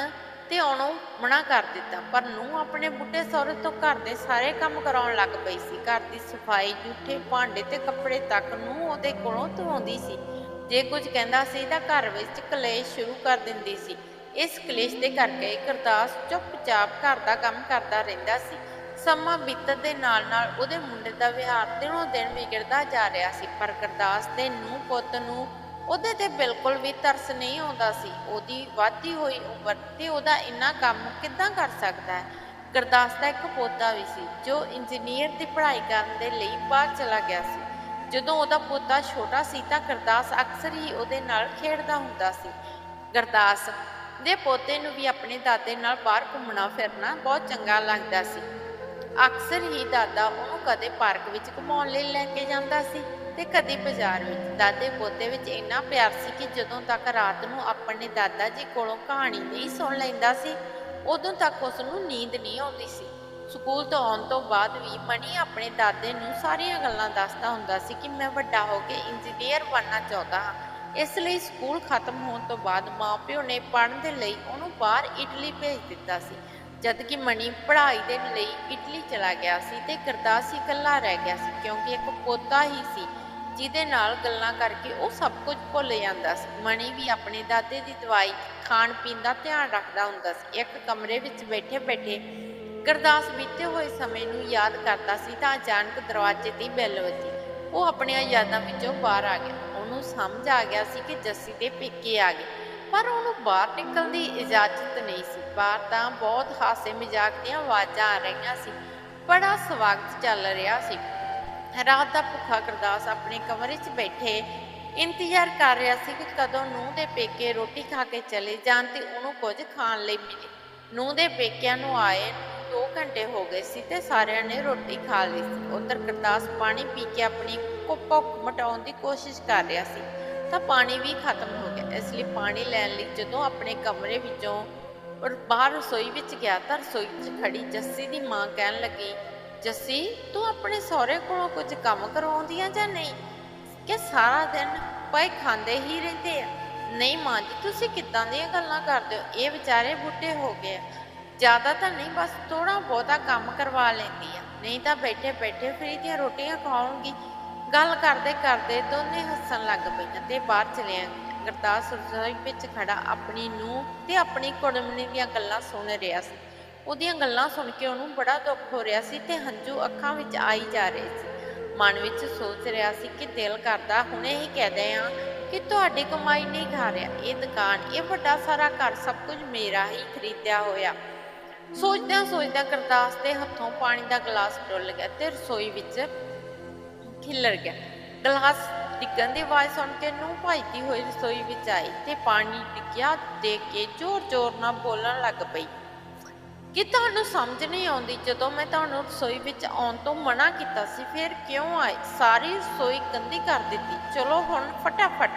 [SPEAKER 1] ਤੇ ਆਉਣੋਂ ਮਨਾ ਕਰ ਦਿੱਤਾ। ਪਰ ਨੂੰ ਆਪਣੇ ਬੁੱਢੇ ਸਹੁਰੇ ਤੋਂ ਘਰ ਦੇ ਸਾਰੇ ਕੰਮ ਕਰਾਉਣ ਲੱਗ ਪਈ ਸੀ। ਘਰ ਦੀ ਸਫ਼ਾਈ, ਜੂਠੇ, ਭਾਂਡੇ ਤੇ ਕੱਪੜੇ ਤੱਕ ਨੂੰ ਉਹਦੇ ਕੋਲੋਂ ਧਵਾਉਂਦੀ ਸੀ। ਜੇ ਕੁਝ ਕਹਿੰਦਾ ਸੀ ਤਾਂ ਘਰ ਵਿੱਚ ਕਲੇਸ਼ ਸ਼ੁਰੂ ਕਰ ਦਿੰਦੀ ਸੀ। ਇਸ ਕਲੇਸ਼ ਦੇ ਕਰਕੇ ਗੁਰਦਾਸ ਚੁੱਪਚਾਪ ਘਰ ਦਾ ਕੰਮ ਕਰਦਾ ਰਹਿੰਦਾ ਸੀ। ਸਮਾਂ ਬੀਤਣ ਦੇ ਨਾਲ ਨਾਲ ਉਹਦੇ ਮੁੰਡੇ ਦਾ ਵਿਹਾਰ ਦਿਨੋਂ ਦਿਨ ਵਿਗੜਦਾ ਜਾ ਰਿਹਾ ਸੀ। ਪਰ ਗੁਰਦਾਸ ਦੇ ਨੂੰ ਪੁੱਤ ਨੂੰ ਉਹਦੇ ਤੇ ਬਿਲਕੁਲ ਵੀ ਤਰਸ ਨਹੀਂ ਆਉਂਦਾ ਸੀ। ਉਹਦੀ ਵਾਧੀ ਹੋਈ ਉਮਰ ਤੇ ਉਹਦਾ ਇੰਨਾ ਕੰਮ ਕਿੱਦਾਂ ਕਰ ਸਕਦਾ ਹੈ? ਗੁਰਦਾਸ ਦਾ ਇੱਕ ਪੋਤਾ ਵੀ ਸੀ, ਜੋ ਇੰਜੀਨੀਅਰ ਦੀ ਪੜ੍ਹਾਈ ਕਰਨ ਦੇ ਲਈ ਬਾਹਰ ਚਲਾ ਗਿਆ ਸੀ। ਜਦੋਂ ਉਹਦਾ ਪੋਤਾ ਛੋਟਾ ਸੀ ਤਾਂ ਗੁਰਦਾਸ ਅਕਸਰ ਹੀ ਉਹਦੇ ਨਾਲ ਖੇਡਦਾ ਹੁੰਦਾ ਸੀ। ਗੁਰਦਾਸ ਦੇ ਪੋਤੇ ਨੂੰ ਵੀ ਆਪਣੇ ਦਾਦੇ ਨਾਲ ਬਾਹਰ ਘੁੰਮਣਾ ਫਿਰਨਾ ਬਹੁਤ ਚੰਗਾ ਲੱਗਦਾ ਸੀ। ਅਕਸਰ ਹੀ ਦਾਦਾ ਉਹਨੂੰ ਕਦੇ ਪਾਰਕ ਵਿੱਚ ਘੁਮਾਉਣ ਲਈ ਲੈ ਕੇ ਜਾਂਦਾ ਸੀ। ਤੇ ਕਦੀ ਬਾਜ਼ਾਰ ਵਿੱਚ। ਦਾਦੇ ਪੋਤੇ ਵਿੱਚ ਇੰਨਾ ਪਿਆਰ ਸੀ ਕਿ ਜਦੋਂ ਤੱਕ ਰਾਤ ਨੂੰ ਆਪਣੇ ਦਾਦਾ ਜੀ ਕੋਲੋਂ ਕਹਾਣੀ ਨਹੀਂ ਸੁਣ ਲੈਂਦਾ ਸੀ, ਉਦੋਂ ਤੱਕ ਉਸ ਨੂੰ ਨੀਂਦ ਨਹੀਂ ਆਉਂਦੀ ਸੀ। ਸਕੂਲ ਤੋਂ ਆਉਣ ਤੋਂ ਬਾਅਦ ਵੀ ਮਣੀ ਆਪਣੇ ਦਾਦੇ ਨੂੰ ਸਾਰੀਆਂ ਗੱਲਾਂ ਦੱਸਦਾ ਹੁੰਦਾ ਸੀ ਕਿ ਮੈਂ ਵੱਡਾ ਹੋ ਕੇ ਇੰਜੀਨੀਅਰ ਬਣਨਾ ਚਾਹੁੰਦਾ ਹਾਂ। ਇਸ ਲਈ ਸਕੂਲ ਖਤਮ ਹੋਣ ਤੋਂ ਬਾਅਦ ਮਾਪਿਓ ਨੇ ਪੜ੍ਹਨ ਦੇ ਲਈ ਉਹਨੂੰ ਬਾਹਰ ਇਟਲੀ ਭੇਜ ਦਿੱਤਾ ਸੀ ਜਦ ਕਿ ਮਣੀ ਪੜ੍ਹਾਈ ਦੇ ਲਈ ਇਟਲੀ ਚਲਾ ਗਿਆ ਸੀ ਤੇ ਗੁਰਦਾਸ ਇਕੱਲਾ ਰਹਿ ਗਿਆ ਸੀ, ਕਿਉਂਕਿ ਇੱਕ ਪੋਤਾ ਹੀ ਸੀ। ਜਿਹਦੇ ਨਾਲ ਗੱਲਾਂ ਕਰਕੇ ਉਹ ਸਭ ਕੁਝ ਭੁੱਲ ਜਾਂਦਾ ਸੀ। ਮਣੀ ਵੀ ਆਪਣੇ ਦਾਦੇ ਦੀ ਦਵਾਈ ਖਾਣ ਪੀਣ ਦਾ ਧਿਆਨ ਰੱਖਦਾ ਹੁੰਦਾ ਸੀ। ਇੱਕ ਕਮਰੇ ਵਿੱਚ ਬੈਠੇ ਬੈਠੇ ਗੁਰਦਾਸ ਬੀਤੇ ਹੋਏ ਸਮੇਂ ਨੂੰ ਯਾਦ ਕਰਦਾ ਸੀ ਤਾਂ ਅਚਾਨਕ ਦਰਵਾਜ਼ੇ ਦੀ ਬੈਲ ਵੱਜੀ। ਉਹ ਆਪਣੀਆਂ ਯਾਦਾਂ ਵਿੱਚੋਂ ਬਾਹਰ ਆ ਗਿਆ। ਉਹਨੂੰ ਸਮਝ ਆ ਗਿਆ ਸੀ ਕਿ ਜੱਸੀ ਦੇ ਪੇਕੇ ਆ ਗਏ। ਪਰ ਉਹਨੂੰ ਬਾਹਰ ਨਿਕਲਣ ਦੀ ਇਜਾਜ਼ਤ ਨਹੀਂ ਸੀ। ਬਾਹਰ ਤਾਂ ਬਹੁਤ ਹਾਸੇ ਮਜ਼ਾਕ ਦੀਆਂ ਆਵਾਜ਼ਾਂ ਆ ਰਹੀਆਂ ਸੀ। ਬੜਾ ਸਵਾਗਤ ਚੱਲ ਰਿਹਾ ਸੀ। ਰਾਤ ਦਾ ਭੁੱਖਾ ਗੁਰਦਾਸ ਆਪਣੇ ਕਮਰੇ 'ਚ ਬੈਠੇ, ਇੰਤਜ਼ਾਰ ਕਰ ਰਿਹਾ ਸੀ ਕਿ ਕਦੋਂ ਨੂੰਹ ਦੇ ਪੇਕੇ ਰੋਟੀ ਖਾ ਕੇ ਚਲੇ ਜਾਣ ਤੇ ਉਹਨੂੰ ਕੁਝ ਖਾਣ ਲਈ ਮਿਲੇ। ਨੂੰਹ ਦੇ ਪੇਕਿਆਂ ਨੂੰ ਆਏ 2 ਘੰਟੇ ਹੋ ਗਏ ਸੀ ਤੇ ਸਾਰਿਆਂ ਨੇ ਰੋਟੀ ਖਾ ਲਈ ਸੀ। ਉਧਰ ਗੁਰਦਾਸ ਪਾਣੀ ਪੀ ਕੇ ਆਪਣੀ ਭੁੱਖ ਮਟਾਉਣ ਦੀ ਕੋਸ਼ਿਸ਼ ਕਰ ਰਿਹਾ ਸੀ, ਤਾਂ ਪਾਣੀ ਵੀ ਖਤਮ ਹੋ ਗਿਆ। ਇਸ ਲਈ ਪਾਣੀ ਲੈਣ ਲਈ ਜਦੋਂ ਆਪਣੇ ਕਮਰੇ ਵਿੱਚੋਂ ਬਾਹਰ ਰਸੋਈ ਵਿੱਚ ਗਿਆ ਤਾਂ ਰਸੋਈ 'ਚ ਖੜੀ ਜੱਸੀ ਦੀ ਮਾਂ ਕਹਿਣ ਲੱਗੀ ਜੱਸੀ, ਤੂੰ ਆਪਣੇ ਸਹੁਰੇ ਕੋਲੋਂ ਕੁਝ ਕੰਮ ਕਰਵਾਉਂਦੀ ਆ ਜਾਂ ਨਹੀਂ? ਕਿ ਸਾਰਾ ਦਿਨ ਪਏ ਖਾਂਦੇ ਹੀ ਰਹਿੰਦੇ ਆ? ਨਹੀਂ ਮਾਂ ਜੀ, ਤੁਸੀਂ ਕਿੱਦਾਂ ਦੀਆਂ ਗੱਲਾਂ ਕਰਦੇ ਹੋ? ਇਹ ਵਿਚਾਰੇ ਬੁੱਢੇ ਹੋ ਗਏ ਆ। ਜ਼ਿਆਦਾ ਤਾਂ ਨਹੀਂ, ਬਸ ਥੋੜਾ ਬਹੁਤਾ ਕੰਮ ਕਰਵਾ ਲੈਂਦੀ ਆ। ਨਹੀਂ ਤਾਂ ਬੈਠੇ ਬੈਠੇ ਫਰੀ ਦੀਆਂ ਰੋਟੀਆਂ ਖਾਉਂਗੀ ਗੱਲ ਕਰਦੇ ਕਰਦੇ ਦੋਨੇ ਹੱਸਣ ਲੱਗ ਪਈਆਂ ਤੇ ਬਾਹਰ ਚਲੇ ਗਏ ਗੁਰਦਾਸ ਰਸੋਈ ਵਿੱਚ ਖੜਾ ਆਪਣੀ ਨੂੰ ਤੇ ਆਪਣੀ ਕੁੜਮਣੀ ਦੀਆਂ ਗੱਲਾਂ ਸੁਣ ਰਿਹਾ ਸੀ। ਉਹਦੀਆਂ ਗੱਲਾਂ ਸੁਣ ਕੇ ਉਹਨੂੰ ਬੜਾ ਦੁੱਖ ਹੋ ਰਿਹਾ ਸੀ ਤੇ ਹੰਝੂ ਅੱਖਾਂ ਵਿੱਚ ਆਈ ਜਾ ਰਹੇ ਸੀ। ਮਨ ਵਿੱਚ ਸੋਚ ਰਿਹਾ ਸੀ ਕਿ ਦਿਲ ਕਰਦਾ ਹੁਣੇ ਹੀ ਕਹਦੇ ਆ ਕਿ ਤੁਹਾਡੀ ਕਮਾਈ ਨਹੀਂ ਖਾ ਰਿਹਾ ਇਹ ਦੁਕਾਨ, ਇਹ ਵੱਡਾ ਸਾਰਾ ਘਰ ਸਭ ਕੁਝ ਮੇਰਾ ਹੀ ਖਰੀਦਿਆ ਹੋਇਆ। ਸੋਚਦਿਆਂ ਸੋਚਦਿਆਂ ਗੁਰਦਾਸ ਦੇ ਹੱਥੋਂ ਪਾਣੀ ਦਾ ਗਲਾਸ ਡੁੱਲ ਗਿਆ ਤੇ ਰਸੋਈ ਵਿੱਚ ਖਿਲਰ ਗਿਆ। ਗਲਾਸ ਡਿੱਗਣ ਦੀ ਆਵਾਜ਼ ਸੁਣ ਕੇ ਨੂੰ ਭੱਜਦੀ ਹੋਈ ਰਸੋਈ ਵਿੱਚ ਆਈ ਤੇ ਪਾਣੀ ਡਿੱਗਿਆ ਦੇਖ ਕੇ ਜ਼ੋਰ-ਜ਼ੋਰ ਨਾਲ ਬੋਲਣ ਲੱਗ ਪਈ। ਕਿ ਤੁਹਾਨੂੰ ਸਮਝ ਨਹੀਂ ਆਉਂਦੀ? ਜਦੋਂ ਮੈਂ ਤੁਹਾਨੂੰ ਰਸੋਈ ਵਿੱਚ ਆਉਣ ਤੋਂ ਮਨਾ ਕੀਤਾ ਸੀ, ਫਿਰ ਕਿਉਂ ਆਏ? ਸਾਰੀ ਰਸੋਈ ਗੰਦੀ ਕਰ ਦਿੱਤੀ। ਚਲੋ ਹੁਣ ਫਟਾਫਟ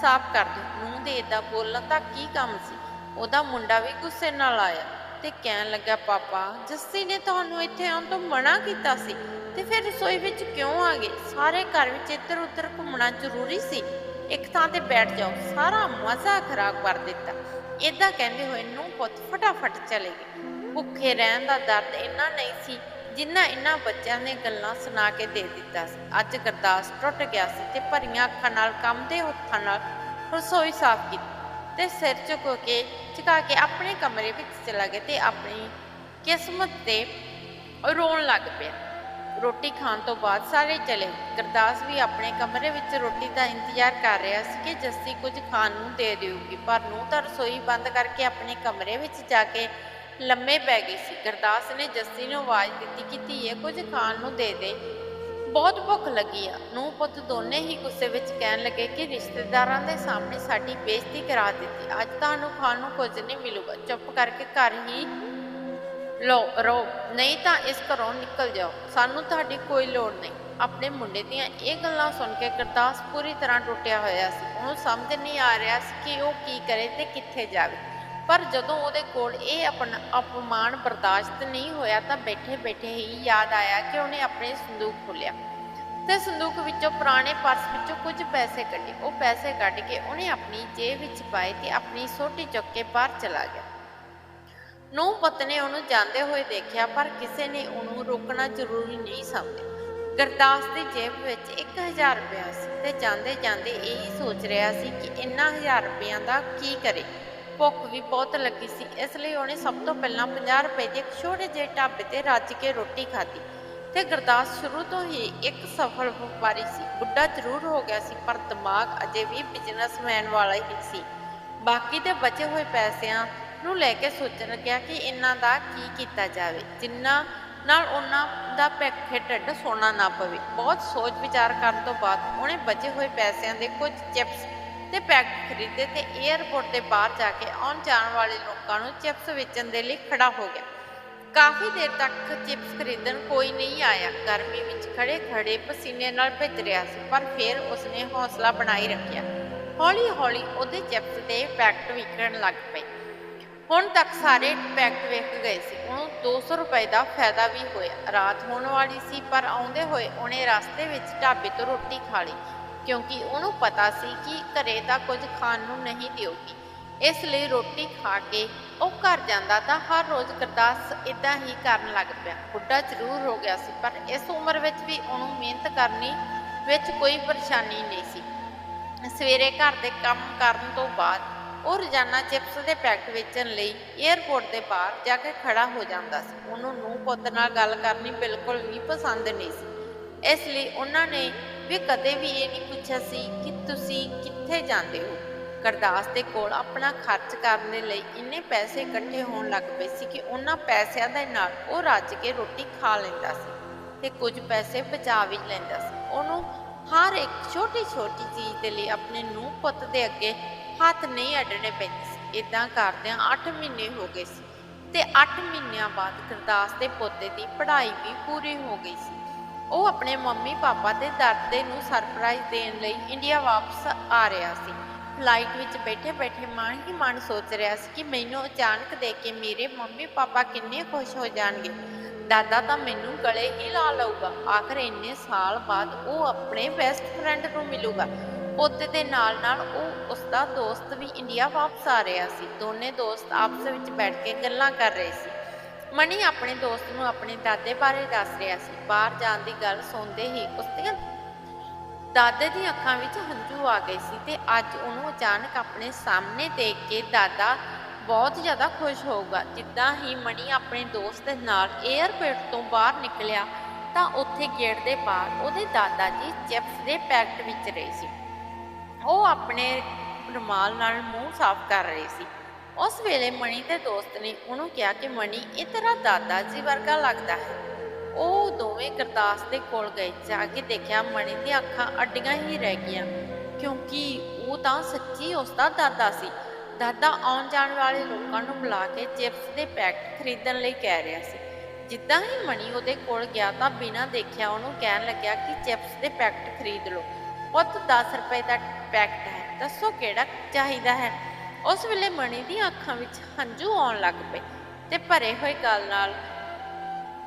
[SPEAKER 1] ਸਾਫ਼ ਕਰ ਦਿਓ। ਨੂੰ ਦੇ ਏਦਾਂ ਬੋਲਣ ਦਾ ਕੀ ਕੰਮ ਸੀ? ਉਹਦਾ ਮੁੰਡਾ ਵੀ ਗੁੱਸੇ ਨਾਲ ਆਇਆ ਤੇ ਕਹਿਣ ਲੱਗਾ, ਪਾਪਾ, ਜੱਸੀ ਨੇ ਤੁਹਾਨੂੰ ਇੱਥੇ ਆਉਣ ਤੋਂ ਮਨਾ ਕੀਤਾ ਸੀ ਤੇ ਫਿਰ ਰਸੋਈ ਵਿੱਚ ਕਿਉਂ ਆ ਗਏ? ਸਾਰੇ ਘਰ ਵਿੱਚ ਇੱਧਰ ਉੱਧਰ ਘੁੰਮਣਾ ਜ਼ਰੂਰੀ ਸੀ। ਇੱਕ ਥਾਂ ਤੇ ਬੈਠ ਜਾਓ। ਸਾਰਾ ਮਜ਼ਾ ਖਰਾਬ ਕਰ ਦਿੱਤਾ। ਇਦਾਂ ਕਹਿੰਦੇ ਹੋਏ ਨੂੰ ਪੁੱਤ ਫਟਾਫਟ ਚਲੇ ਗਏ। ਭੁੱਖੇ ਰਹਿਣ ਦਾ ਦਰਦ ਇੰਨਾ ਨਹੀਂ ਸੀ ਜਿੰਨਾ ਇਹਨਾਂ ਬੱਚਿਆਂ ਨੇ ਗੱਲਾਂ ਸੁਣਾ ਕੇ ਦੇ ਦਿੱਤਾ ਸੀ। ਅੱਜ ਗਰਦਾਸ ਟੁੱਟ ਗਿਆ ਸੀ ਤੇ ਭਰੀਆਂ ਅੱਖਾਂ ਨਾਲ ਕੰਮ ਦੇ ਹੱਥਾਂ ਨਾਲ ਰਸੋਈ ਸਾਫ਼ ਕੀਤੀ ਤੇ ਸਿਰ ਝੁਕੋ ਕੇ, ਝੁਕਾ ਕੇ ਆਪਣੇ ਕਮਰੇ ਵਿੱਚ ਚਲਾ ਗਿਆ ਤੇ ਆਪਣੀ ਕਿਸਮਤ ਤੇ ਰੋਣ ਲੱਗ ਪਿਆ। ਰੋਟੀ ਖਾਣ ਤੋਂ ਬਾਅਦ ਸਾਰੇ ਚਲੇ। ਗਰਦਾਸ ਵੀ ਆਪਣੇ ਕਮਰੇ ਵਿੱਚ ਰੋਟੀ ਦਾ ਇੰਤਜ਼ਾਰ ਕਰ ਰਿਹਾ ਸੀ ਕਿ ਜੱਸੀ ਕੁਝ ਖਾਣ ਨੂੰ ਦੇ ਦੇਊਗੀ, ਪਰ ਨੂੰ ਤਾਂ ਰਸੋਈ ਬੰਦ ਕਰਕੇ ਆਪਣੇ ਕਮਰੇ ਵਿੱਚ ਜਾ ਕੇ ਲੰਮੇ ਪੈ ਗਈ ਸੀ। ਗਰਦਾਸ ਨੇ ਜੱਸੀ ਨੂੰ ਆਵਾਜ਼ ਦਿੱਤੀ ਕਿ ਧੀਏ, ਕੁਝ ਖਾਣ ਨੂੰ ਦੇ ਦੇ। ਬਹੁਤ ਭੁੱਖ ਲੱਗੀ ਆ। ਨੂੰ ਪੁੱਤ ਦੋਨੇ ਹੀ ਗੁੱਸੇ ਵਿੱਚ ਕਹਿਣ ਲੱਗੇ ਕਿ ਰਿਸ਼ਤੇਦਾਰਾਂ ਦੇ ਸਾਹਮਣੇ ਸਾਡੀ ਬੇਇੱਜ਼ਤੀ ਕਰਾ ਦਿੱਤੀ। ਅੱਜ ਤੁਹਾਨੂੰ ਖਾਣ ਨੂੰ ਕੁਝ ਨਹੀਂ ਮਿਲੂਗਾ। ਚੁੱਪ ਕਰਕੇ ਘਰ ਹੀ ਲੋ ਰੋ ਨਹੀਂ ਤਾਂ ਇਸ ਘਰੋਂ ਨਿਕਲ ਜਾਓ। ਸਾਨੂੰ ਤੁਹਾਡੀ ਕੋਈ ਲੋੜ ਨਹੀਂ। ਆਪਣੇ ਮੁੰਡੇ ਦੀਆਂ ਇਹ ਗੱਲਾਂ ਸੁਣ ਕੇ ਗੁਰਦਾਸ ਪੂਰੀ ਤਰ੍ਹਾਂ ਟੁੱਟਿਆ ਹੋਇਆ ਸੀ। ਉਹਨੂੰ ਸਮਝ ਨਹੀਂ ਆ ਰਿਹਾ ਸੀ ਕਿ ਉਹ ਕੀ ਕਰੇ ਤੇ ਕਿੱਥੇ ਜਾਵੇ। ਪਰ ਜਦੋਂ ਉਹਦੇ ਕੋਲ ਇਹ ਆਪਣਾ, ਅਪਮਾਨ ਬਰਦਾਸ਼ਤ ਨਹੀਂ ਹੋਇਆ ਤਾਂ ਬੈਠੇ ਬੈਠੇ ਹੀ ਯਾਦ ਆਇਆ ਕਿ ਉਹਨੇ ਆਪਣੇ ਸੰਦੂਕ ਖੋਲ੍ਹਿਆ। ਤੇ ਸੰਦੂਕ ਵਿੱਚੋਂ ਪੁਰਾਣੇ ਪਰਸ ਵਿੱਚੋਂ ਕੁਝ ਪੈਸੇ ਕੱਢੇ। ਉਹ ਪੈਸੇ ਕੱਢ ਕੇ ਉਹਨੇ ਆਪਣੀ ਜੇਬ ਵਿੱਚ ਪਾਏ ਤੇ ਆਪਣੀ ਸੋਟੀ ਚੁੱਕ ਕੇ ਬਾਹਰ ਚਲਾ ਗਿਆ। ਨੂੰ ਪੁੱਤ ਨੇ ਉਹਨੂੰ ਜਾਂਦੇ ਹੋਏ ਦੇਖਿਆ, ਪਰ ਕਿਸੇ ਨੇ ਉਹਨੂੰ ਰੋਕਣਾ ਜ਼ਰੂਰੀ ਨਹੀਂ ਸਮਝਿਆ। ਗਰਦਾਸ ਦੀ ਜੇਬ ਵਿੱਚ 1000 ਰੁਪਇਆ ਸੀ ਤੇ ਜਾਂਦੇ ਜਾਂਦੇ ਇਹੀ ਸੋਚ ਰਿਹਾ ਸੀ ਕਿ ਇੰਨਾ 1000 ਰੁਪਇਆ ਦਾ ਕੀ ਕਰੇ। ਭੁੱਖ ਵੀ ਬਹੁਤ ਲੱਗੀ ਸੀ, ਇਸ ਲਈ ਉਹਨੇ ਸਭ ਤੋਂ ਪਹਿਲਾਂ 50 ਰੁਪਏ ਦੇ ਇੱਕ ਛੋਟੇ ਜਿਹੇ ਢਾਬੇ ਤੇ ਰੱਜ ਕੇ ਰੋਟੀ ਖਾਧੀ ਤੇ ਗੁਰਦਾਸ ਸ਼ੁਰੂ ਤੋਂ ਹੀ ਇੱਕ ਸਫਲ ਵਪਾਰੀ ਸੀ, ਬੁੱਢਾ ਜ਼ਰੂਰ ਹੋ ਗਿਆ ਸੀ, ਪਰ ਦਿਮਾਗ ਅਜੇ ਵੀ ਬਿਜ਼ਨਸਮੈਨ ਵਾਲਾ ਹੀ ਸੀ। ਬਾਕੀ ਦੇ ਬਚੇ ਹੋਏ ਪੈਸਿਆਂ ਨੂੰ ਲੈ ਕੇ ਸੋਚਣ ਲੱਗਿਆ ਕਿ ਇਹਨਾਂ ਦਾ ਕੀ ਕੀਤਾ ਜਾਵੇ, ਜਿੰਨਾ ਨਾਲ ਉਹਨਾਂ ਦਾ ਭੇਖੇ ਢਿੱਡ ਸੋਨਾ ਨਾ ਪਵੇ। ਬਹੁਤ ਸੋਚ ਵਿਚਾਰ ਕਰਨ ਤੋਂ ਬਾਅਦ ਉਹਨੇ ਬਚੇ ਹੋਏ ਪੈਸਿਆਂ ਦੇ ਕੁਝ ਚਿਪਸ ਤੇ ਪੈਕਟ ਖਰੀਦੇ ਤੇ 에ਅਰਪੋਰਟ ਤੇ ਬਾਹਰ ਜਾ ਕੇ ਆਉਣ ਜਾਣ ਵਾਲੇ ਲੋਕਾਂ ਨੂੰ ਚਿਪਸ ਵੇਚਣ ਦੇ ਲਈ ਖੜਾ ਹੋ ਗਿਆ। ਕਾਫੀ ਦੇਰ ਤੱਕ ਚਿਪਸ ਖਰੀਦਣ ਕੋਈ ਨਹੀਂ ਆਇਆ। ਗਰਮੀ ਵਿੱਚ ਖੜੇ ਖੜੇ ਪਸੀਨੇ ਨਾਲ ਭਿੱਜ ਰਿਹਾ ਸੀ, ਪਰ ਫਿਰ ਉਸਨੇ ਹੌਸਲਾ ਬਣਾਈ ਰੱਖਿਆ। ਹੌਲੀ ਹੌਲੀ ਉਹਦੇ ਚਿਪਸ ਦੇ ਪੈਕਟ ਵਿਕਣ ਲੱਗ ਪਏ। ਹੁਣ ਤੱਕ ਸਾਰੇ ਪੈਕਟ ਵਿਕ ਗਏ ਸੀ। ਉਹਨੂੰ 200 ਰੁਪਏ ਦਾ ਫਾਇਦਾ ਵੀ ਹੋਇਆ। ਰਾਤ ਹੋਣ ਵਾਲੀ ਸੀ, ਪਰ ਆਉਂਦੇ ਹੋਏ ਉਹਨੇ ਰਸਤੇ ਵਿੱਚ ਢਾਬੇ ਤੋਂ ਰੋਟੀ ਖਾ ਲਈ। ਕਿਉਂਕਿ ਉਹਨੂੰ ਪਤਾ ਸੀ ਕਿ ਘਰੇ ਤਾਂ ਕੁਝ ਖਾਣ ਨੂੰ ਨਹੀਂ ਦਿਓਗੀ। ਇਸ ਲਈ ਰੋਟੀ ਖਾ ਕੇ ਉਹ ਘਰ ਜਾਂਦਾ ਤਾਂ ਹਰ ਰੋਜ਼ ਗਰਦਾਸ ਇਦਾਂ ਹੀ ਕਰਨ ਲੱਗ ਪਿਆ। ਬੁੱਢਾ ਜ਼ਰੂਰ ਹੋ ਗਿਆ ਸੀ, ਪਰ ਇਸ ਉਮਰ ਵਿੱਚ ਵੀ ਉਹਨੂੰ ਮਿਹਨਤ ਕਰਨੀ ਵਿੱਚ ਕੋਈ ਪਰੇਸ਼ਾਨੀ ਨਹੀਂ ਸੀ। ਸਵੇਰੇ ਘਰ ਦੇ ਕੰਮ ਕਰਨ ਤੋਂ ਬਾਅਦ ਉਹ ਰੋਜ਼ਾਨਾ ਚਿਪਸ ਦੇ ਪੈਕਟ ਵੇਚਣ ਲਈ 에ਅਰਪੋਰਟ ਦੇ ਬਾਹਰ ਜਾ ਕੇ ਖੜਾ ਹੋ ਜਾਂਦਾ ਸੀ। ਉਹਨੂੰ ਨੂੰ ਪੁੱਤ ਨਾਲ ਗੱਲ ਕਰਨੀ ਬਿਲਕੁਲ ਵੀ ਪਸੰਦ ਨਹੀਂ ਸੀ। ਇਸ ਲਈ ਉਹਨਾਂ ਨੇ ਵੀ ਕਦੇ ਵੀ ਇਹ ਨਹੀਂ ਪੁੱਛਿਆ ਸੀ ਕਿ ਤੁਸੀਂ ਕਿੱਥੇ ਜਾਂਦੇ ਹੋ? ਗੁਰਦਾਸ ਦੇ ਕੋਲ ਆਪਣਾ ਖਰਚ ਕਰਨ ਲਈ ਇੰਨੇ ਪੈਸੇ ਇਕੱਠੇ ਹੋਣ ਲੱਗ ਪਏ ਸੀ ਕਿ ਉਹਨਾਂ ਪੈਸਿਆਂ ਦੇ ਨਾਲ ਉਹ ਰੱਜ ਕੇ ਰੋਟੀ ਖਾ ਲੈਂਦਾ ਸੀ ਤੇ ਕੁਝ ਪੈਸੇ ਬਚਾ ਵੀ ਲੈਂਦਾ ਸੀ। ਉਹਨੂੰ ਹਰ ਇੱਕ ਛੋਟੀ ਛੋਟੀ ਚੀਜ਼ ਦੇ ਲਈ ਆਪਣੇ ਨੂੰ ਪੁੱਤ ਦੇ ਅੱਗੇ ਹੱਥ ਨਹੀਂ ਅੱਡਣੇ ਪੈਂਦੇ ਸੀ। ਇਦਾਂ ਕਰਦਿਆਂ 8 ਮਹੀਨੇ ਹੋ ਗਏ ਸੀ ਤੇ 8 ਮਹੀਨਿਆਂ ਬਾਅਦ ਗੁਰਦਾਸ ਦੇ ਪੋਤੇ ਦੀ ਪੜ੍ਹਾਈ ਵੀ ਪੂਰੀ ਹੋ ਗਈ ਸੀ। ਉਹ ਆਪਣੇ ਮੰਮੀ ਪਾਪਾ ਦੇ ਦਾਦੇ ਨੂੰ ਸਰਪ੍ਰਾਈਜ਼ ਦੇਣ ਲਈ ਇੰਡੀਆ ਵਾਪਸ ਆ ਰਿਹਾ ਸੀ। ਫਲਾਈਟ ਵਿੱਚ ਬੈਠੇ ਬੈਠੇ ਮਨ ਹੀ ਮਨ ਸੋਚ ਰਿਹਾ ਸੀ ਕਿ ਮੈਨੂੰ ਅਚਾਨਕ ਦੇਖ ਕੇ ਮੇਰੇ ਮੰਮੀ ਪਾਪਾ ਕਿੰਨੇ ਖੁਸ਼ ਹੋ ਜਾਣਗੇ। ਦਾਦਾ ਤਾਂ ਮੈਨੂੰ ਗਲੇ ਹੀ ਲਾ ਲਊਗਾ। ਆਖਰ ਇੰਨੇ ਸਾਲ ਬਾਅਦ ਉਹ ਆਪਣੇ ਬੈਸਟ ਫਰੈਂਡ ਨੂੰ ਮਿਲੂਗਾ। ਪੋਤੇ ਦੇ ਨਾਲ ਨਾਲ ਉਹ ਉਸਦਾ ਦੋਸਤ ਵੀ ਇੰਡੀਆ ਵਾਪਸ ਆ ਰਿਹਾ ਸੀ। ਦੋਨੇ ਦੋਸਤ ਆਪਸ ਵਿੱਚ ਬੈਠ ਕੇ ਗੱਲਾਂ ਕਰ ਰਹੇ ਸੀ। ਮਣੀ ਆਪਣੇ ਦੋਸਤ ਨੂੰ ਆਪਣੇ ਦਾਦੇ ਬਾਰੇ ਦੱਸ ਰਿਹਾ ਸੀ। ਬਾਹਰ ਜਾਣ ਦੀ ਗੱਲ ਸੁਣਦੇ ਹੀ ਉਸਦੀਆਂ ਦਾਦੇ ਦੀਆਂ ਅੱਖਾਂ ਵਿੱਚ ਹੰਝੂ ਆ ਗਏ ਸੀ ਤੇ ਅੱਜ ਉਹਨੂੰ ਅਚਾਨਕ ਆਪਣੇ ਸਾਹਮਣੇ ਦੇਖ ਕੇ ਦਾਦਾ ਬਹੁਤ ਜ਼ਿਆਦਾ ਖੁਸ਼ ਹੋਊਗਾ। ਜਿੱਦਾਂ ਹੀ ਮਣੀ ਆਪਣੇ ਦੋਸਤ ਦੇ ਨਾਲ 에ਅਰਪੋਰਟ ਤੋਂ ਬਾਹਰ ਨਿਕਲਿਆ ਤਾਂ ਉੱਥੇ ਗੇਟ ਦੇ ਬਾਹਰ ਉਹਦੇ ਦਾਦਾ ਜੀ ਚਿਪਸ ਦੇ ਪੈਕਟ ਵਿੱਚ ਰਹੇ ਸੀ। ਉਹ ਆਪਣੇ ਰੁਮਾਲ ਨਾਲ ਮੂੰਹ ਸਾਫ਼ ਕਰ ਰਹੇ ਸੀ। ਉਸ ਵੇਲੇ ਮਣੀ ਦੇ ਦੋਸਤ ਨੇ ਉਹਨੂੰ ਕਿਹਾ ਕਿ ਮਣੀ, ਇਹ ਤੇਰਾ ਦਾਦਾ ਜੀ ਵਰਗਾ ਲੱਗਦਾ ਹੈ। ਉਹ ਦੋਵੇਂ ਕਰਤਾਸ ਦੇ ਕੋਲ ਗਏ, ਜਾ ਕੇ ਦੇਖਿਆ ਮਣੀ ਦੀਆਂ ਅੱਖਾਂ ਅੱਡੀਆਂ ਹੀ ਰਹਿ ਗਈਆਂ। ਕਿਉਂਕਿ ਉਹ ਤਾਂ ਸੱਚੀ ਉਸ ਦਾ ਦਾਦਾ ਸੀ। ਦਾਦਾ ਆਉਣ ਜਾਣ ਵਾਲੇ ਲੋਕਾਂ ਨੂੰ ਬੁਲਾ ਕੇ ਚਿਪਸ ਦੇ ਪੈਕਟ ਖਰੀਦਣ ਲਈ ਕਹਿ ਰਿਹਾ ਸੀ। ਜਿੱਦਾਂ ਹੀ ਮਣੀ ਉਹਦੇ ਕੋਲ ਗਿਆ ਤਾਂ ਬਿਨਾਂ ਦੇਖਿਆ ਉਹਨੂੰ ਕਹਿਣ ਲੱਗਿਆ ਕਿ ਚਿਪਸ ਦੇ ਪੈਕਟ ਖਰੀਦ ਲਓ। ਪੁੱਤ 10 ਰੁਪਏ ਦਾ ਪੈਕਟ ਹੈ, ਦੱਸੋ ਕਿਹੜਾ ਚਾਹੀਦਾ ਹੈ? ਉਸ ਵੇਲੇ ਮਣੀ ਦੀਆਂ ਅੱਖਾਂ ਵਿੱਚ ਹੰਝੂ ਆਉਣ ਲੱਗ ਪਏ ਤੇ ਭਰੇ ਹੋਏ ਗੱਲ ਨਾਲ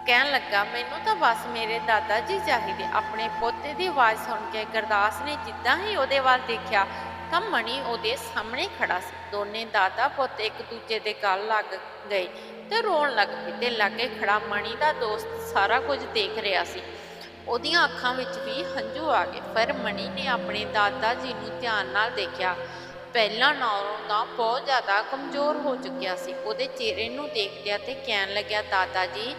[SPEAKER 1] ਕਹਿਣ ਲੱਗਾ, ਮੈਨੂੰ ਤਾਂ ਬਸ ਮੇਰੇ ਦਾਦਾ ਜੀ ਚਾਹੀਦੇ। ਆਪਣੇ ਪੋਤੇ ਦੀ ਆਵਾਜ਼ ਸੁਣ ਕੇ ਗੁਰਦਾਸ ਨੇ ਜਿੱਦਾਂ ਹੀ ਉਹਦੇ ਵੱਲ ਦੇਖਿਆ ਤਾਂ ਮਣੀ ਉਹਦੇ ਸਾਹਮਣੇ ਖੜਾ ਸੀ। ਦੋਨੇ ਦਾਦਾ ਪੁੱਤ ਇੱਕ ਦੂਜੇ ਦੇ ਗੱਲ ਲੱਗ ਗਏ ਤੇ ਰੋਣ ਲੱਗ ਪਏ ਤੇ ਲਾਗੇ ਖੜਾ ਮਣੀ ਦਾ ਦੋਸਤ ਸਾਰਾ ਕੁਝ ਦੇਖ ਰਿਹਾ ਸੀ। ਉਹਦੀਆਂ ਅੱਖਾਂ ਵਿੱਚ ਵੀ ਹੰਝੂ ਆ ਗਏ। ਪਰ ਮਣੀ ਨੇ ਆਪਣੇ ਦਾਦਾ ਜੀ ਨੂੰ ਧਿਆਨ ਨਾਲ ਦੇਖਿਆ। ਪਹਿਲਾਂ ਨਾਲੋਂ ਤਾਂ ਬਹੁਤ ਜ਼ਿਆਦਾ ਕਮਜ਼ੋਰ ਹੋ ਚੁੱਕਿਆ ਸੀ। ਉਹਦੇ ਚਿਹਰੇ ਨੂੰ ਦੇਖਦਿਆਂ ਲਿਆ ਤੇ ਕਹਿਣ ਲੱਗਿਆ, ਦਾਦਾ ਜੀ,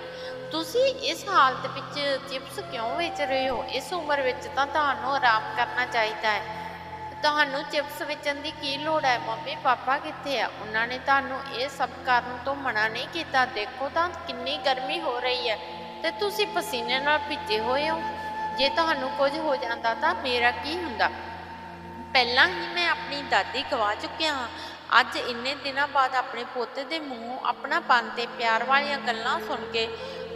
[SPEAKER 1] ਤੁਸੀਂ ਇਸ ਹਾਲਤ ਵਿੱਚ ਚਿਪਸ ਕਿਉਂ ਵੇਚ ਰਹੇ ਹੋ? ਇਸ ਉਮਰ ਵਿੱਚ ਤਾਂ ਤੁਹਾਨੂੰ ਆਰਾਮ ਕਰਨਾ ਚਾਹੀਦਾ ਹੈ। ਤੁਹਾਨੂੰ ਚਿਪਸ ਵੇਚਣ ਦੀ ਕੀ ਲੋੜ ਹੈ? ਮੰਮੀ, ਪਾਪਾ ਕਿੱਥੇ ਆ? ਉਹਨਾਂ ਨੇ ਤੁਹਾਨੂੰ ਇਹ ਸਭ ਕਰਨ ਤੋਂ ਮਨਾ ਨਹੀਂ ਕੀਤਾ। ਦੇਖੋ ਤਾਂ ਕਿੰਨੀ ਗਰਮੀ ਹੋ ਰਹੀ ਹੈ ਤੇ ਤੁਸੀਂ ਪਸੀਨੇ ਨਾਲ ਭਿੱਜੇ ਹੋਏ ਹੋ। ਜੇ ਤੁਹਾਨੂੰ ਕੁਝ ਹੋ ਜਾਂਦਾ ਤਾਂ ਮੇਰਾ ਕੀ ਹੁੰਦਾ? ਪਹਿਲਾਂ ਹੀ ਮੈਂ ਆਪਣੀ ਦਾਦੀ ਗਵਾ ਚੁੱਕਿਆ ਹਾਂ। ਅੱਜ ਇੰਨੇ ਦਿਨਾਂ ਬਾਅਦ ਆਪਣੇ ਪੋਤੇ ਦੇ ਮੂੰਹੋਂ ਆਪਣਾ ਪਨ ਤੇ ਪਿਆਰ ਵਾਲੀਆਂ ਗੱਲਾਂ ਸੁਣ ਕੇ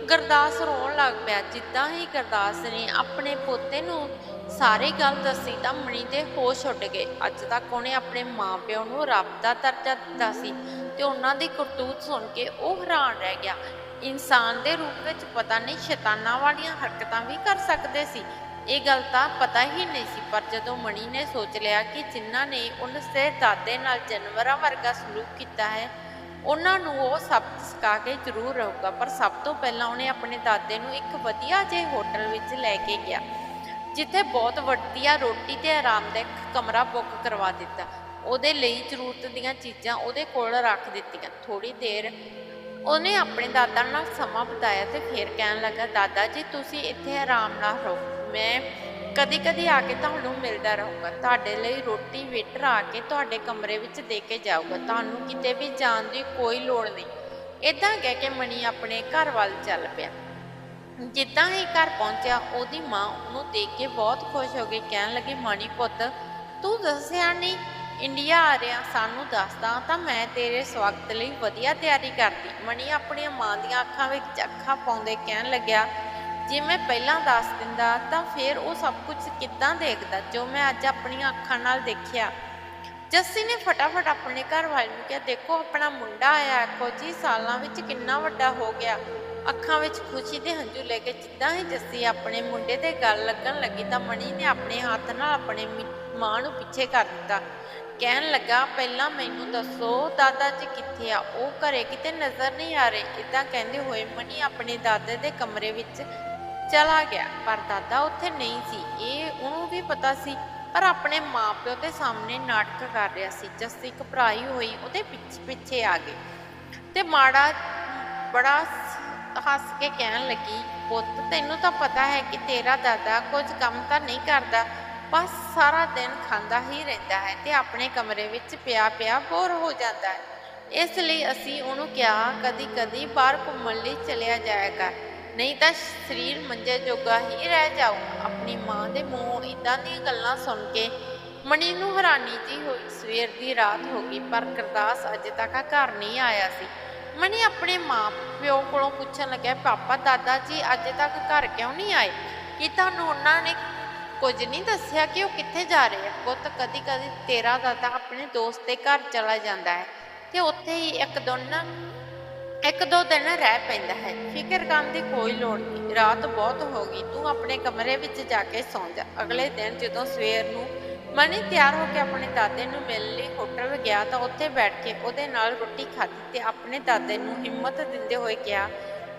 [SPEAKER 1] ਗੁਰਦਾਸ ਰੋਣ ਲੱਗ ਪਿਆ। ਜਿੱਦਾਂ ਹੀ ਗੁਰਦਾਸ ਨੇ ਆਪਣੇ ਪੋਤੇ ਨੂੰ ਸਾਰੀ ਗੱਲ ਦੱਸੀ ਤਾਂ ਮਣੀ ਦੇ ਹੋਸ਼ ਉੱਡ ਗਏ। ਅੱਜ ਤੱਕ ਉਹਨੇ ਆਪਣੇ ਮਾਪਿਓ ਨੂੰ ਰੱਬ ਦਾ ਦਰਜਾ ਦਿੱਤਾ ਸੀ ਤੇ ਉਹਨਾਂ ਦੀ ਕਰਤੂਤ ਸੁਣ ਕੇ ਉਹ ਹੈਰਾਨ ਰਹਿ ਗਿਆ। ਇਨਸਾਨ ਦੇ ਰੂਪ ਵਿੱਚ ਪਤਾ ਨਹੀਂ ਸ਼ੈਤਾਨਾਂ ਵਾਲੀਆਂ ਹਰਕਤਾਂ ਵੀ ਕਰ ਸਕਦੇ ਸੀ। ਇਹ ਗੱਲ ਤਾਂ ਪਤਾ ਹੀ ਨਹੀਂ ਸੀ, ਪਰ ਜਦੋਂ ਮਣੀ ਨੇ ਸੋਚ ਲਿਆ ਕਿ ਜਿਨ੍ਹਾਂ ਨੇ ਉਹਨਾਂ ਦੇ ਦਾਦੇ ਨਾਲ ਜਾਨਵਰਾਂ ਵਰਗਾ ਸਲੂਕ ਕੀਤਾ ਹੈ, ਉਹਨਾਂ ਨੂੰ ਉਹ ਸਬਕ ਸਿਖਾ ਕੇ ਜ਼ਰੂਰ ਰਹੂਗਾ। ਪਰ ਸਭ ਤੋਂ ਪਹਿਲਾਂ ਉਹਨੇ ਆਪਣੇ ਦਾਦੇ ਨੂੰ ਇੱਕ ਵਧੀਆ ਜਿਹੇ ਹੋਟਲ ਵਿੱਚ ਲੈ ਕੇ ਗਿਆ, ਜਿੱਥੇ ਬਹੁਤ ਵਧੀਆ ਰੋਟੀ ਤੇ ਆਰਾਮਦਾਇਕ ਕਮਰਾ ਬੁੱਕ ਕਰਵਾ ਦਿੱਤਾ। ਉਹਦੇ ਲਈ ਜ਼ਰੂਰਤ ਦੀਆਂ ਚੀਜ਼ਾਂ ਉਹਦੇ ਕੋਲ ਰੱਖ ਦਿੱਤੀਆਂ। ਥੋੜੀ ਦੇਰ ਉਹਨੇ ਆਪਣੇ ਦਾਦਾ ਨਾਲ ਸਮਾਂ ਬਿਤਾਇਆ ਤੇ ਫਿਰ ਕਹਿਣ ਲੱਗਾ, ਦਾਦਾ ਜੀ, ਤੁਸੀਂ ਇੱਥੇ ਆਰਾਮ ਨਾਲ ਰਹੋ। ਮੈਂ ਕਦੀ ਕਦੀ ਆ ਕੇ ਤੁਹਾਨੂੰ ਮਿਲਦਾ ਰਹੂੰਗਾ। ਤੁਹਾਡੇ ਲਈ ਰੋਟੀ ਵੇਟਰ ਆ ਕੇ ਤੁਹਾਡੇ ਕਮਰੇ ਵਿੱਚ ਦੇ ਕੇ ਜਾਊਗਾ। ਤੁਹਾਨੂੰ ਕਿਤੇ ਵੀ ਜਾਣ ਦੀ ਕੋਈ ਲੋੜ ਨਹੀਂ। ਇਦਾਂ ਕਹਿ ਕੇ ਮਣੀ ਆਪਣੇ ਘਰ ਵੱਲ ਚੱਲ ਪਿਆ। ਜਿੱਦਾਂ ਹੀ ਘਰ ਪਹੁੰਚਿਆ, ਉਹਦੀ ਮਾਂ ਉਹਨੂੰ ਦੇਖ ਕੇ ਬਹੁਤ ਖੁਸ਼ ਹੋ ਗਈ ਕਹਿਣ ਲੱਗੀ ਮਣੀ ਪੁੱਤ, ਤੂੰ ਦੱਸਿਆ ਨਹੀਂ, ਇੰਡੀਆ ਆ ਰਿਹਾ, ਸਾਨੂੰ ਦੱਸਦਾ ਤਾਂ ਮੈਂ ਤੇਰੇ ਸਵਾਗਤ ਲਈ ਵਧੀਆ ਤਿਆਰੀ ਕਰਦੀ। ਮਣੀ ਆਪਣੀਆਂ ਮਾਂ ਦੀਆਂ ਅੱਖਾਂ ਵਿੱਚ ਅੱਖਾਂ ਪਾਉਂਦੇ ਕਹਿਣ ਲੱਗਿਆ ਜੇ ਮੈਂ ਪਹਿਲਾਂ ਦੱਸ ਦਿੰਦਾ ਤਾਂ ਫਿਰ ਉਹ ਸਭ ਕੁਝ ਕਿੱਦਾਂ ਦੇਖਦਾ? ਜੋ ਮੈਂ ਅੱਜ ਆਪਣੀਆਂ ਅੱਖਾਂ ਨਾਲ ਦੇਖਿਆ। ਜੱਸੀ ਨੇ ਫਟਾਫਟ ਆਪਣੇ ਘਰ ਵਾਲੇ ਨੂੰ ਕਿਹਾ, ਦੇਖੋ, ਆਪਣਾ ਮੁੰਡਾ ਆਇਆ ਕੁਝ ਸਾਲਾਂ ਵਿੱਚ ਕਿੰਨਾ ਵੱਡਾ ਹੋ ਗਿਆ। ਅੱਖਾਂ ਵਿੱਚ ਖੁਸ਼ੀ ਦੇ ਹੰਝੂ ਲੈ ਕੇ ਜਿੱਦਾਂ ਹੀ ਜੱਸੀ ਆਪਣੇ ਮੁੰਡੇ ਤੇ ਗੱਲ ਲੱਗਣ ਲੱਗੀ ਤਾਂ ਮਣੀ ਨੇ ਆਪਣੇ ਹੱਥ ਨਾਲ ਆਪਣੇ ਮਾਂ ਨੂੰ ਪਿੱਛੇ ਕਰ ਦਿੱਤਾ। ਕਹਿਣ ਲੱਗਾ, ਪਹਿਲਾਂ ਮੈਨੂੰ ਦੱਸੋ, ਦਾਦਾ ਜੀ ਕਿੱਥੇ ਆ? ਉਹ ਘਰੇ ਕਿਤੇ ਨਜ਼ਰ ਨਹੀਂ ਆ ਰਹੇ। ਇਦਾਂ ਕਹਿੰਦੇ ਹੋਏ ਮਣੀ ਆਪਣੇ ਦਾਦੇ ਦੇ ਕਮਰੇ ਵਿੱਚ ਚਲਾ ਗਿਆ। ਪਰ ਦਾਦਾ ਉੱਥੇ ਨਹੀਂ ਸੀ। ਇਹ ਉਹਨੂੰ ਵੀ ਪਤਾ ਸੀ, ਪਰ ਆਪਣੇ ਮਾਪਿਓ ਦੇ ਸਾਹਮਣੇ ਨਾਟਕ ਕਰ ਰਿਹਾ ਸੀ। ਜੱਸੀ ਘਬਰਾਈ ਹੋਈ, ਉਹਦੇ ਪਿੱਛੇ ਪਿੱਛੇ ਆ ਗਈ। ਤੇ ਮਾੜਾ, ਬੜਾ ਹੱਸ ਕੇ ਕਹਿਣ ਲੱਗੀ, ਪੁੱਤ, ਤੈਨੂੰ ਤਾਂ ਪਤਾ ਹੈ ਕਿ ਤੇਰਾ ਦਾਦਾ ਕੁਝ ਕੰਮ ਤਾਂ ਨਹੀਂ ਕਰਦਾ, ਬਸ ਸਾਰਾ ਦਿਨ ਖਾਂਦਾ ਹੀ ਰਹਿੰਦਾ ਹੈ ਤੇ ਆਪਣੇ ਕਮਰੇ ਵਿੱਚ ਪਿਆ ਪਿਆ ਬੋਰ ਹੋ ਜਾਂਦਾ ਹੈ। ਇਸ ਲਈ ਅਸੀਂ ਉਹਨੂੰ ਕਿਹਾ ਕਦੀ ਕਦੀ ਬਾਹਰ ਘੁੰਮਣ ਲਈ ਚਲਿਆ ਜਾਇਆ ਕਰ। ਨਹੀਂ ਤਾਂ ਸਰੀਰ ਮੰਜੇ ਜੋਗਾ ਹੀ ਰਹਿ ਜਾਊ ਆਪਣੀ ਮਾਂ ਦੇ ਮੂੰਹੋਂ ਇਦਾਂ ਦੀਆਂ ਗੱਲਾਂ ਸੁਣ ਕੇ ਮਣੀ ਨੂੰ ਹੈਰਾਨੀ ਜੀ ਹੋਈ। ਸਵੇਰ ਦੀ ਰਾਤ ਹੋ ਗਈ, ਪਰ ਕਰਦਾਸ ਅਜੇ ਤੱਕ ਘਰ ਨਹੀਂ ਆਇਆ ਸੀ। ਮਣੀ ਆਪਣੇ ਮਾਂ ਪਿਓ ਕੋਲੋਂ ਪੁੱਛਣ ਲੱਗਿਆ, ਪਾਪਾ, ਦਾਦਾ ਜੀ, ਅਜੇ ਤੱਕ ਘਰ ਕਿਉਂ ਨਹੀਂ ਆਏ? ਕਿ ਤੁਹਾਨੂੰ ਉਹਨਾਂ ਨੇ ਕੁਝ ਨਹੀਂ ਦੱਸਿਆ ਕਿ ਉਹ ਕਿੱਥੇ ਜਾ ਰਹੇ ਆ? ਪੁੱਤ ਕਦੀ ਕਦੀ ਤੇਰਾ ਦਾਦਾ ਆਪਣੇ ਦੋਸਤ ਦੇ ਘਰ ਚਲਾ ਜਾਂਦਾ ਹੈ ਤੇ ਉੱਥੇ ਹੀ ਇੱਕ ਦਿਨ ਇੱਕ ਦੋ ਦਿਨ ਰਹਿ ਪੈਂਦਾ ਹੈ। ਫਿਕਰ ਕਰਨ ਦੀ ਕੋਈ ਲੋੜ ਨਹੀਂ। ਰਾਤ ਬਹੁਤ ਹੋ ਗਈ। ਤੂੰ ਆਪਣੇ ਕਮਰੇ ਵਿੱਚ ਜਾ ਕੇ ਸੌਂ ਜਾ। ਅਗਲੇ ਦਿਨ ਜਦੋਂ ਸਵੇਰ ਨੂੰ ਮਨੀ ਤਿਆਰ ਹੋ ਕੇ ਆਪਣੇ ਦਾਦੇ ਨੂੰ ਮਿਲਣ ਲਈ ਹੋਟਲ ਗਿਆ ਤਾਂ ਉੱਥੇ ਬੈਠ ਕੇ ਉਹਦੇ ਨਾਲ ਰੋਟੀ ਖਾਧੀ ਤੇ ਆਪਣੇ ਦਾਦੇ ਨੂੰ ਹਿੰਮਤ ਦਿੰਦੇ ਹੋਏ ਕਿਹਾ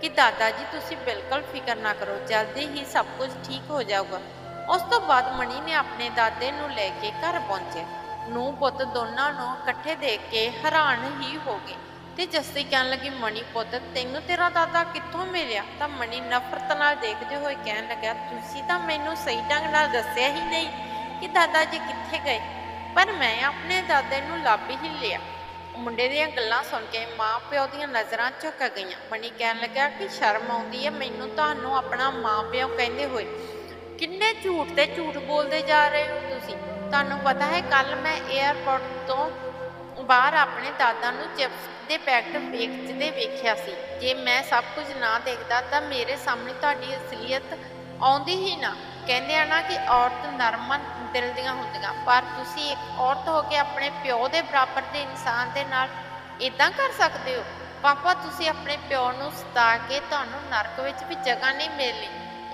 [SPEAKER 1] ਕਿ, ਦਾਦਾ ਜੀ, ਤੁਸੀਂ ਬਿਲਕੁਲ ਫਿਕਰ ਨਾ ਕਰੋ। ਜਲਦੀ ਹੀ ਸਭ ਕੁਝ ਠੀਕ ਹੋ ਜਾਊਗਾ। ਉਸ ਤੋਂ ਬਾਅਦ ਮਣੀ ਨੇ ਆਪਣੇ ਦਾਦੇ ਨੂੰ ਲੈ ਕੇ ਘਰ ਪਹੁੰਚਿਆ। ਨੂੰ ਪੁੱਤ ਦੋਨਾਂ ਨੂੰ ਇਕੱਠੇ ਦੇਖ ਕੇ ਹੈਰਾਨ ਹੀ ਹੋ ਗਏ। ਤੇ ਜੱਸੀ ਕਹਿਣ ਲੱਗੀ ਮਣੀ ਪੁੱਤ, ਤੈਨੂੰ ਤੇਰਾ ਦਾਦਾ ਕਿੱਥੋਂ ਮਿਲਿਆ? ਤਾਂ ਮਣੀ ਨਫ਼ਰਤ ਨਾਲ ਦੇਖਦੇ ਹੋਏ ਕਹਿਣ ਲੱਗਾ ਤੁਸੀਂ ਤਾਂ ਮੈਨੂੰ ਸਹੀ ਢੰਗ ਨਾਲ ਦੱਸਿਆ ਹੀ ਨਹੀਂ ਕਿ ਦਾਦਾ ਜੀ ਕਿੱਥੇ ਗਏ, ਪਰ ਮੈਂ ਆਪਣੇ ਦਾਦੇ ਨੂੰ ਲੱਭ ਹੀ ਲਿਆ। ਮੁੰਡੇ ਦੀਆਂ ਗੱਲਾਂ ਸੁਣ ਕੇ ਮਾਂ ਪਿਓ ਦੀਆਂ ਨਜ਼ਰਾਂ ਝੁਕ ਗਈਆਂ। ਮਣੀ ਕਹਿਣ ਲੱਗਾ ਕਿ ਸ਼ਰਮ ਆਉਂਦੀ ਹੈ, ਮੈਨੂੰ ਤੁਹਾਨੂੰ ਆਪਣਾ ਮਾਂ ਪਿਓ ਕਹਿੰਦੇ ਹੋਏ। ਕਿੰਨੇ ਝੂਠ ਤੇ ਝੂਠ ਬੋਲਦੇ ਜਾ ਰਹੇ ਹੋ ਤੁਸੀਂ? ਤੁਹਾਨੂੰ ਪਤਾ ਹੈ ਕੱਲ ਮੈਂ 에ਅਰਪੋਰਟ ਤੋਂ ਬਾਹਰ ਆਪਣੇ ਦਾਦਾ ਨੂੰ ਚਿਪਸ ਦੇ ਪੈਕਟ ਵੇਚਦੇ ਵੇਖਿਆ ਸੀ। ਜੇ ਮੈਂ ਸਭ ਕੁਝ ਨਾ ਦੇਖਦਾ ਤਾਂ ਮੇਰੇ ਸਾਹਮਣੇ ਤੁਹਾਡੀ ਅਸਲੀਅਤ ਆਉਂਦੀ ਹੀ ਨਾ। ਕਹਿੰਦੇ ਆ ਨਾ ਕਿ ਔਰਤ ਨਰਮ ਦਿਲ ਦੀਆਂ ਹੁੰਦੀਆਂ, ਪਰ ਤੁਸੀਂ ਇੱਕ ਔਰਤ ਹੋ ਕੇ ਆਪਣੇ ਪਿਓ ਦੇ ਬਰਾਬਰ ਦੇ ਇਨਸਾਨ ਦੇ ਨਾਲ ਇਦਾਂ ਕਰ ਸਕਦੇ ਹੋ? ਪਾਪਾ, ਤੁਸੀਂ ਆਪਣੇ ਪਿਓ ਨੂੰ ਸਤਾ ਕੇ ਤੁਹਾਨੂੰ ਨਰਕ ਵਿੱਚ ਵੀ ਜਗ੍ਹਾ ਨਹੀਂ ਮਿਲਣੀ।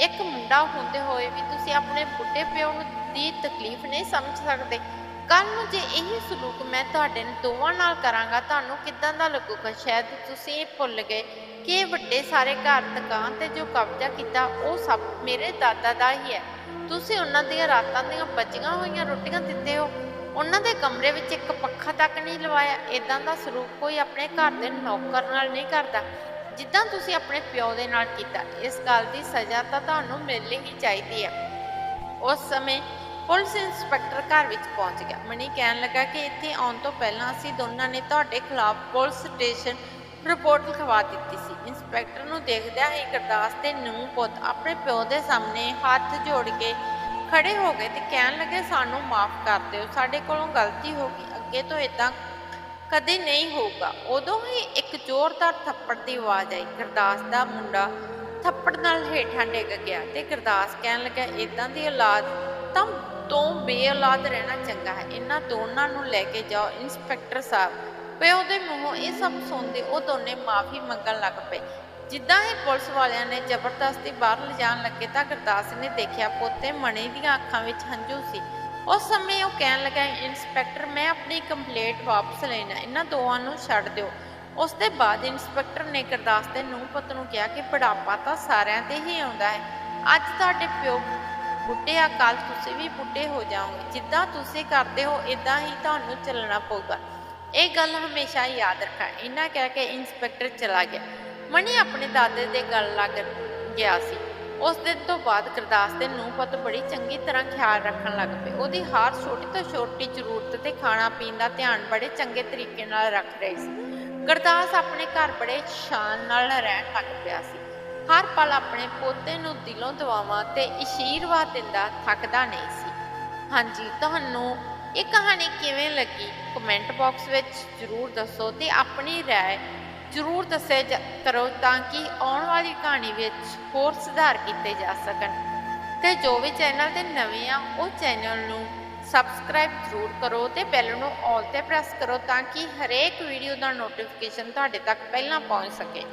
[SPEAKER 1] ਇੱਕ ਮੁੰਡਾ ਹੁੰਦੇ ਹੋਏ ਵੀ ਤੁਸੀਂ ਆਪਣੇ ਬੁੱਢੇ ਪਿਓ ਨੂੰ ਦੀ ਤਕਲੀਫ ਨਹੀਂ ਸਮਝ ਸਕਦੇ। ਕੱਲ ਨੂੰ ਜੇ ਇਹੀ ਸਲੂਕ ਮੈਂ ਤੁਹਾਡੇ ਦੋਵਾਂ ਨਾਲ ਕਰਾਂਗਾ, ਤੁਹਾਨੂੰ ਕਿਦਾਂ ਦਾ ਲੱਗੂਗਾ? ਸ਼ਾਇਦ ਤੁਸੀਂ ਇਹ ਭੁੱਲ ਗਏ ਕਿ ਇਹ ਵੱਡੇ ਸਾਰੇ ਘਰ ਦੁਕਾਨ ਤੇ ਜੋ ਕਬਜ਼ਾ ਕੀਤਾ, ਉਹ ਸਭ ਮੇਰੇ ਦਾਦਾ ਦਾ ਹੀ ਹੈ। ਤੁਸੀਂ ਉਹਨਾਂ ਦੀਆਂ ਰਾਤਾਂ ਦੀਆਂ ਬਚੀਆਂ ਹੋਈਆਂ ਰੋਟੀਆਂ ਦਿੰਦੇ ਹੋ। ਉਹਨਾਂ ਦੇ ਕਮਰੇ ਵਿੱਚ ਇੱਕ ਪੱਖਾ ਤੱਕ ਨਹੀਂ ਲਵਾਇਆ। ਇਦਾਂ ਦਾ ਸਲੂਕ ਕੋਈ ਆਪਣੇ ਘਰ ਦੇ ਨੌਕਰ ਨਾਲ ਨਹੀਂ ਕਰਦਾ, ਜਿੱਦਾਂ ਤੁਸੀਂ ਆਪਣੇ ਪਿਓ ਦੇ ਨਾਲ ਕੀਤਾ। ਇਸ ਗੱਲ ਦੀ ਸਜ਼ਾ ਤਾਂ ਤੁਹਾਨੂੰ ਮਿਲਣੀ ਹੀ ਚਾਹੀਦੀ ਹੈ। ਉਸ ਸਮੇਂ ਪੁਲਿਸ ਇੰਸਪੈਕਟਰ ਘਰ ਵਿੱਚ ਪਹੁੰਚ ਗਿਆ। ਮਣੀ ਕਹਿਣ ਲੱਗਾ ਕਿ ਇੱਥੇ ਆਉਣ ਤੋਂ ਪਹਿਲਾਂ ਅਸੀਂ ਦੋਨਾਂ ਨੇ ਤੁਹਾਡੇ ਖਿਲਾਫ ਪੁਲਿਸ ਸਟੇਸ਼ਨ ਰਿਪੋਰਟ ਲਿਖਵਾ ਦਿੱਤੀ ਸੀ। ਇੰਸਪੈਕਟਰ ਨੂੰ ਦੇਖਦਿਆਂ ਹੀ ਗੁਰਦਾਸ ਤੇ ਨੂੰ ਪੁੱਤ ਆਪਣੇ ਪਿਓ ਦੇ ਸਾਹਮਣੇ ਹੱਥ ਜੋੜ ਕੇ ਖੜੇ ਹੋ ਗਏ ਤੇ ਕਹਿਣ ਲੱਗੇ, ਸਾਨੂੰ ਮਾਫ ਕਰ ਦਿਓ, ਸਾਡੇ ਕੋਲੋਂ ਗਲਤੀ ਹੋ ਗਈ। ਅੱਗੇ ਤੋਂ ਇਦਾਂ ਕਦੇ ਨਹੀਂ ਹੋਊਗਾ। ਉਦੋਂ ਹੀ ਇੱਕ ਜ਼ੋਰਦਾਰ ਥੱਪੜ ਦੀ ਆਵਾਜ਼ ਆਈ। ਗੁਰਦਾਸ ਦਾ ਮੁੰਡਾ ਥੱਪੜ ਨਾਲ ਹੇਠਾਂ ਡਿੱਗ ਗਿਆ ਤੇ ਗੁਰਦਾਸ ਕਹਿਣ ਲੱਗਾ ਇਦਾਂ ਦੀ ਔਲਾਦ ਤਾਂ ਤੋਂ ਬੇਔਲਾਦ ਰਹਿਣਾ ਚੰਗਾ ਹੈ। ਇਹਨਾਂ ਦੋਨਾਂ ਨੂੰ ਲੈ ਕੇ ਜਾਓ ਇੰਸਪੈਕਟਰ ਸਾਹਿਬ। ਪਿਓ ਦੇ ਮੂੰਹੋਂ ਇਹ ਸਭ ਸੁਣਦੇ ਉਹ ਦੋਨੇ ਮਾਫੀ ਮੰਗਣ ਲੱਗ ਪਏ। ਜਿੱਦਾਂ ਹੀ ਪੁਲਿਸ ਵਾਲਿਆਂ ਨੇ ਜ਼ਬਰਦਸਤੀ ਬਾਹਰ ਲਿਜਾਣ ਲੱਗੇ ਤਾਂ ਗੁਰਦਾਸ ਨੇ ਦੇਖਿਆ ਪੋਤੇ ਮਣੀ ਦੀਆਂ ਅੱਖਾਂ ਵਿੱਚ ਹੰਝੂ ਸੀ। ਉਸ ਸਮੇਂ ਉਹ ਕਹਿਣ ਲੱਗਾ, ਇੰਸਪੈਕਟਰ, ਮੈਂ ਆਪਣੀ ਕੰਪਲੇਂਟ ਵਾਪਸ ਲੈਣਾ ਇਹਨਾਂ ਦੋਵਾਂ ਨੂੰ ਛੱਡ ਦਿਓ। ਉਸ ਦੇ ਬਾਅਦ ਇੰਸਪੈਕਟਰ ਨੇ ਗੁਰਦਾਸ ਦੇ ਨੂੰਹ ਪੁੱਤ ਨੂੰ ਕਿਹਾ ਕਿ ਬੁਢਾਪਾ ਤਾਂ ਸਾਰਿਆਂ ਤੇ ਹੀ ਆਉਂਦਾ ਹੈ। ਅੱਜ ਤੁਹਾਡੇ ਪਿਓ ਬੁੱਢੇ ਆ ਕੱਲ ਤੁਸੀਂ ਵੀ ਬੁੱਢੇ ਹੋ ਜਾਓਗੇ। ਜਿੱਦਾਂ ਤੁਸੀਂ ਕਰਦੇ ਹੋ ਇਦਾਂ ਹੀ ਤੁਹਾਨੂੰ ਚੱਲਣਾ ਪਊਗਾ। ਇਹ ਗੱਲ ਹਮੇਸ਼ਾ ਯਾਦ ਰੱਖਣਾ ਇਹਨਾਂ ਕਹਿ ਕੇ ਇੰਸਪੈਕਟਰ ਚਲਾ ਗਿਆ। ਮਣੀ ਆਪਣੇ ਦਾਦੇ ਦੇ ਗੱਲ ਲੱਗ ਗਿਆ ਸੀ। ਉਸ ਦਿਨ ਤੋਂ ਬਾਅਦ ਗੁਰਦਾਸ ਦੇ ਨੂੰਹ ਪੁੱਤ ਬੜੀ ਚੰਗੀ ਤਰ੍ਹਾਂ ਖਿਆਲ ਰੱਖਣ ਲੱਗ ਪਏ। ਉਹਦੀ ਹਰ ਛੋਟੀ ਤੋਂ ਛੋਟੀ ਜ਼ਰੂਰਤ ਤੇ ਖਾਣਾ ਪੀਣ ਦਾ ਧਿਆਨ ਬੜੇ ਚੰਗੇ ਤਰੀਕੇ ਨਾਲ ਰੱਖ ਰਹੀ ਸੀ। ਗੁਰਦਾਸ ਆਪਣੇ ਘਰ ਬੜੇ ਸ਼ਾਨ ਨਾਲ ਰਹਿਣ ਲੱਗ ਪਿਆ ਸੀ। ਹਰ ਪਲ ਆਪਣੇ ਪੋਤੇ ਨੂੰ ਦਿਲੋਂ ਦੁਆਵਾਂ ਤੇ ਅਸ਼ੀਰਵਾਦ ਦਿੰਦਾ ਥੱਕਦਾ ਨਹੀਂ ਸੀ ਹਾਂਜੀ ਤੁਹਾਨੂੰ ਇਹ ਕਹਾਣੀ ਕਿਵੇਂ ਲੱਗੀ ਕਮੈਂਟ ਬਾਕਸ ਵਿੱਚ ਜਰੂਰ ਦੱਸੋ ਤੇ ਆਪਣੀ رائے ਜਰੂਰ ਦੱਸਿਆ ਜਾ- ਕਰੋ ਤਾਂ ਕਿ ਆਉਣ ਵਾਲੀ ਕਹਾਣੀ ਵਿੱਚ ਹੋਰ ਸੁਧਾਰ ਕੀਤੇ ਜਾ ਸਕਣ ਤੇ ਜੋ ਵੀ ਚੈਨਲ ਤੇ ਨਵੇਂ ਆ ਉਹ ਚੈਨਲ ਨੂੰ ਸਬਸਕ੍ਰਾਈਬ ਜ਼ਰੂਰ ਕਰੋ ਤੇ ਬੈਲ ਨੂੰ ਆਲ ਤੇ ਪ੍ਰੈਸ ਕਰੋ ਤਾਂ ਕਿ ਹਰੇਕ ਵੀਡੀਓ ਦਾ ਨੋਟੀਫਿਕੇਸ਼ਨ ਤੁਹਾਡੇ ਤੱਕ ਪਹਿਲਾਂ ਪਹੁੰਚ ਸਕੇ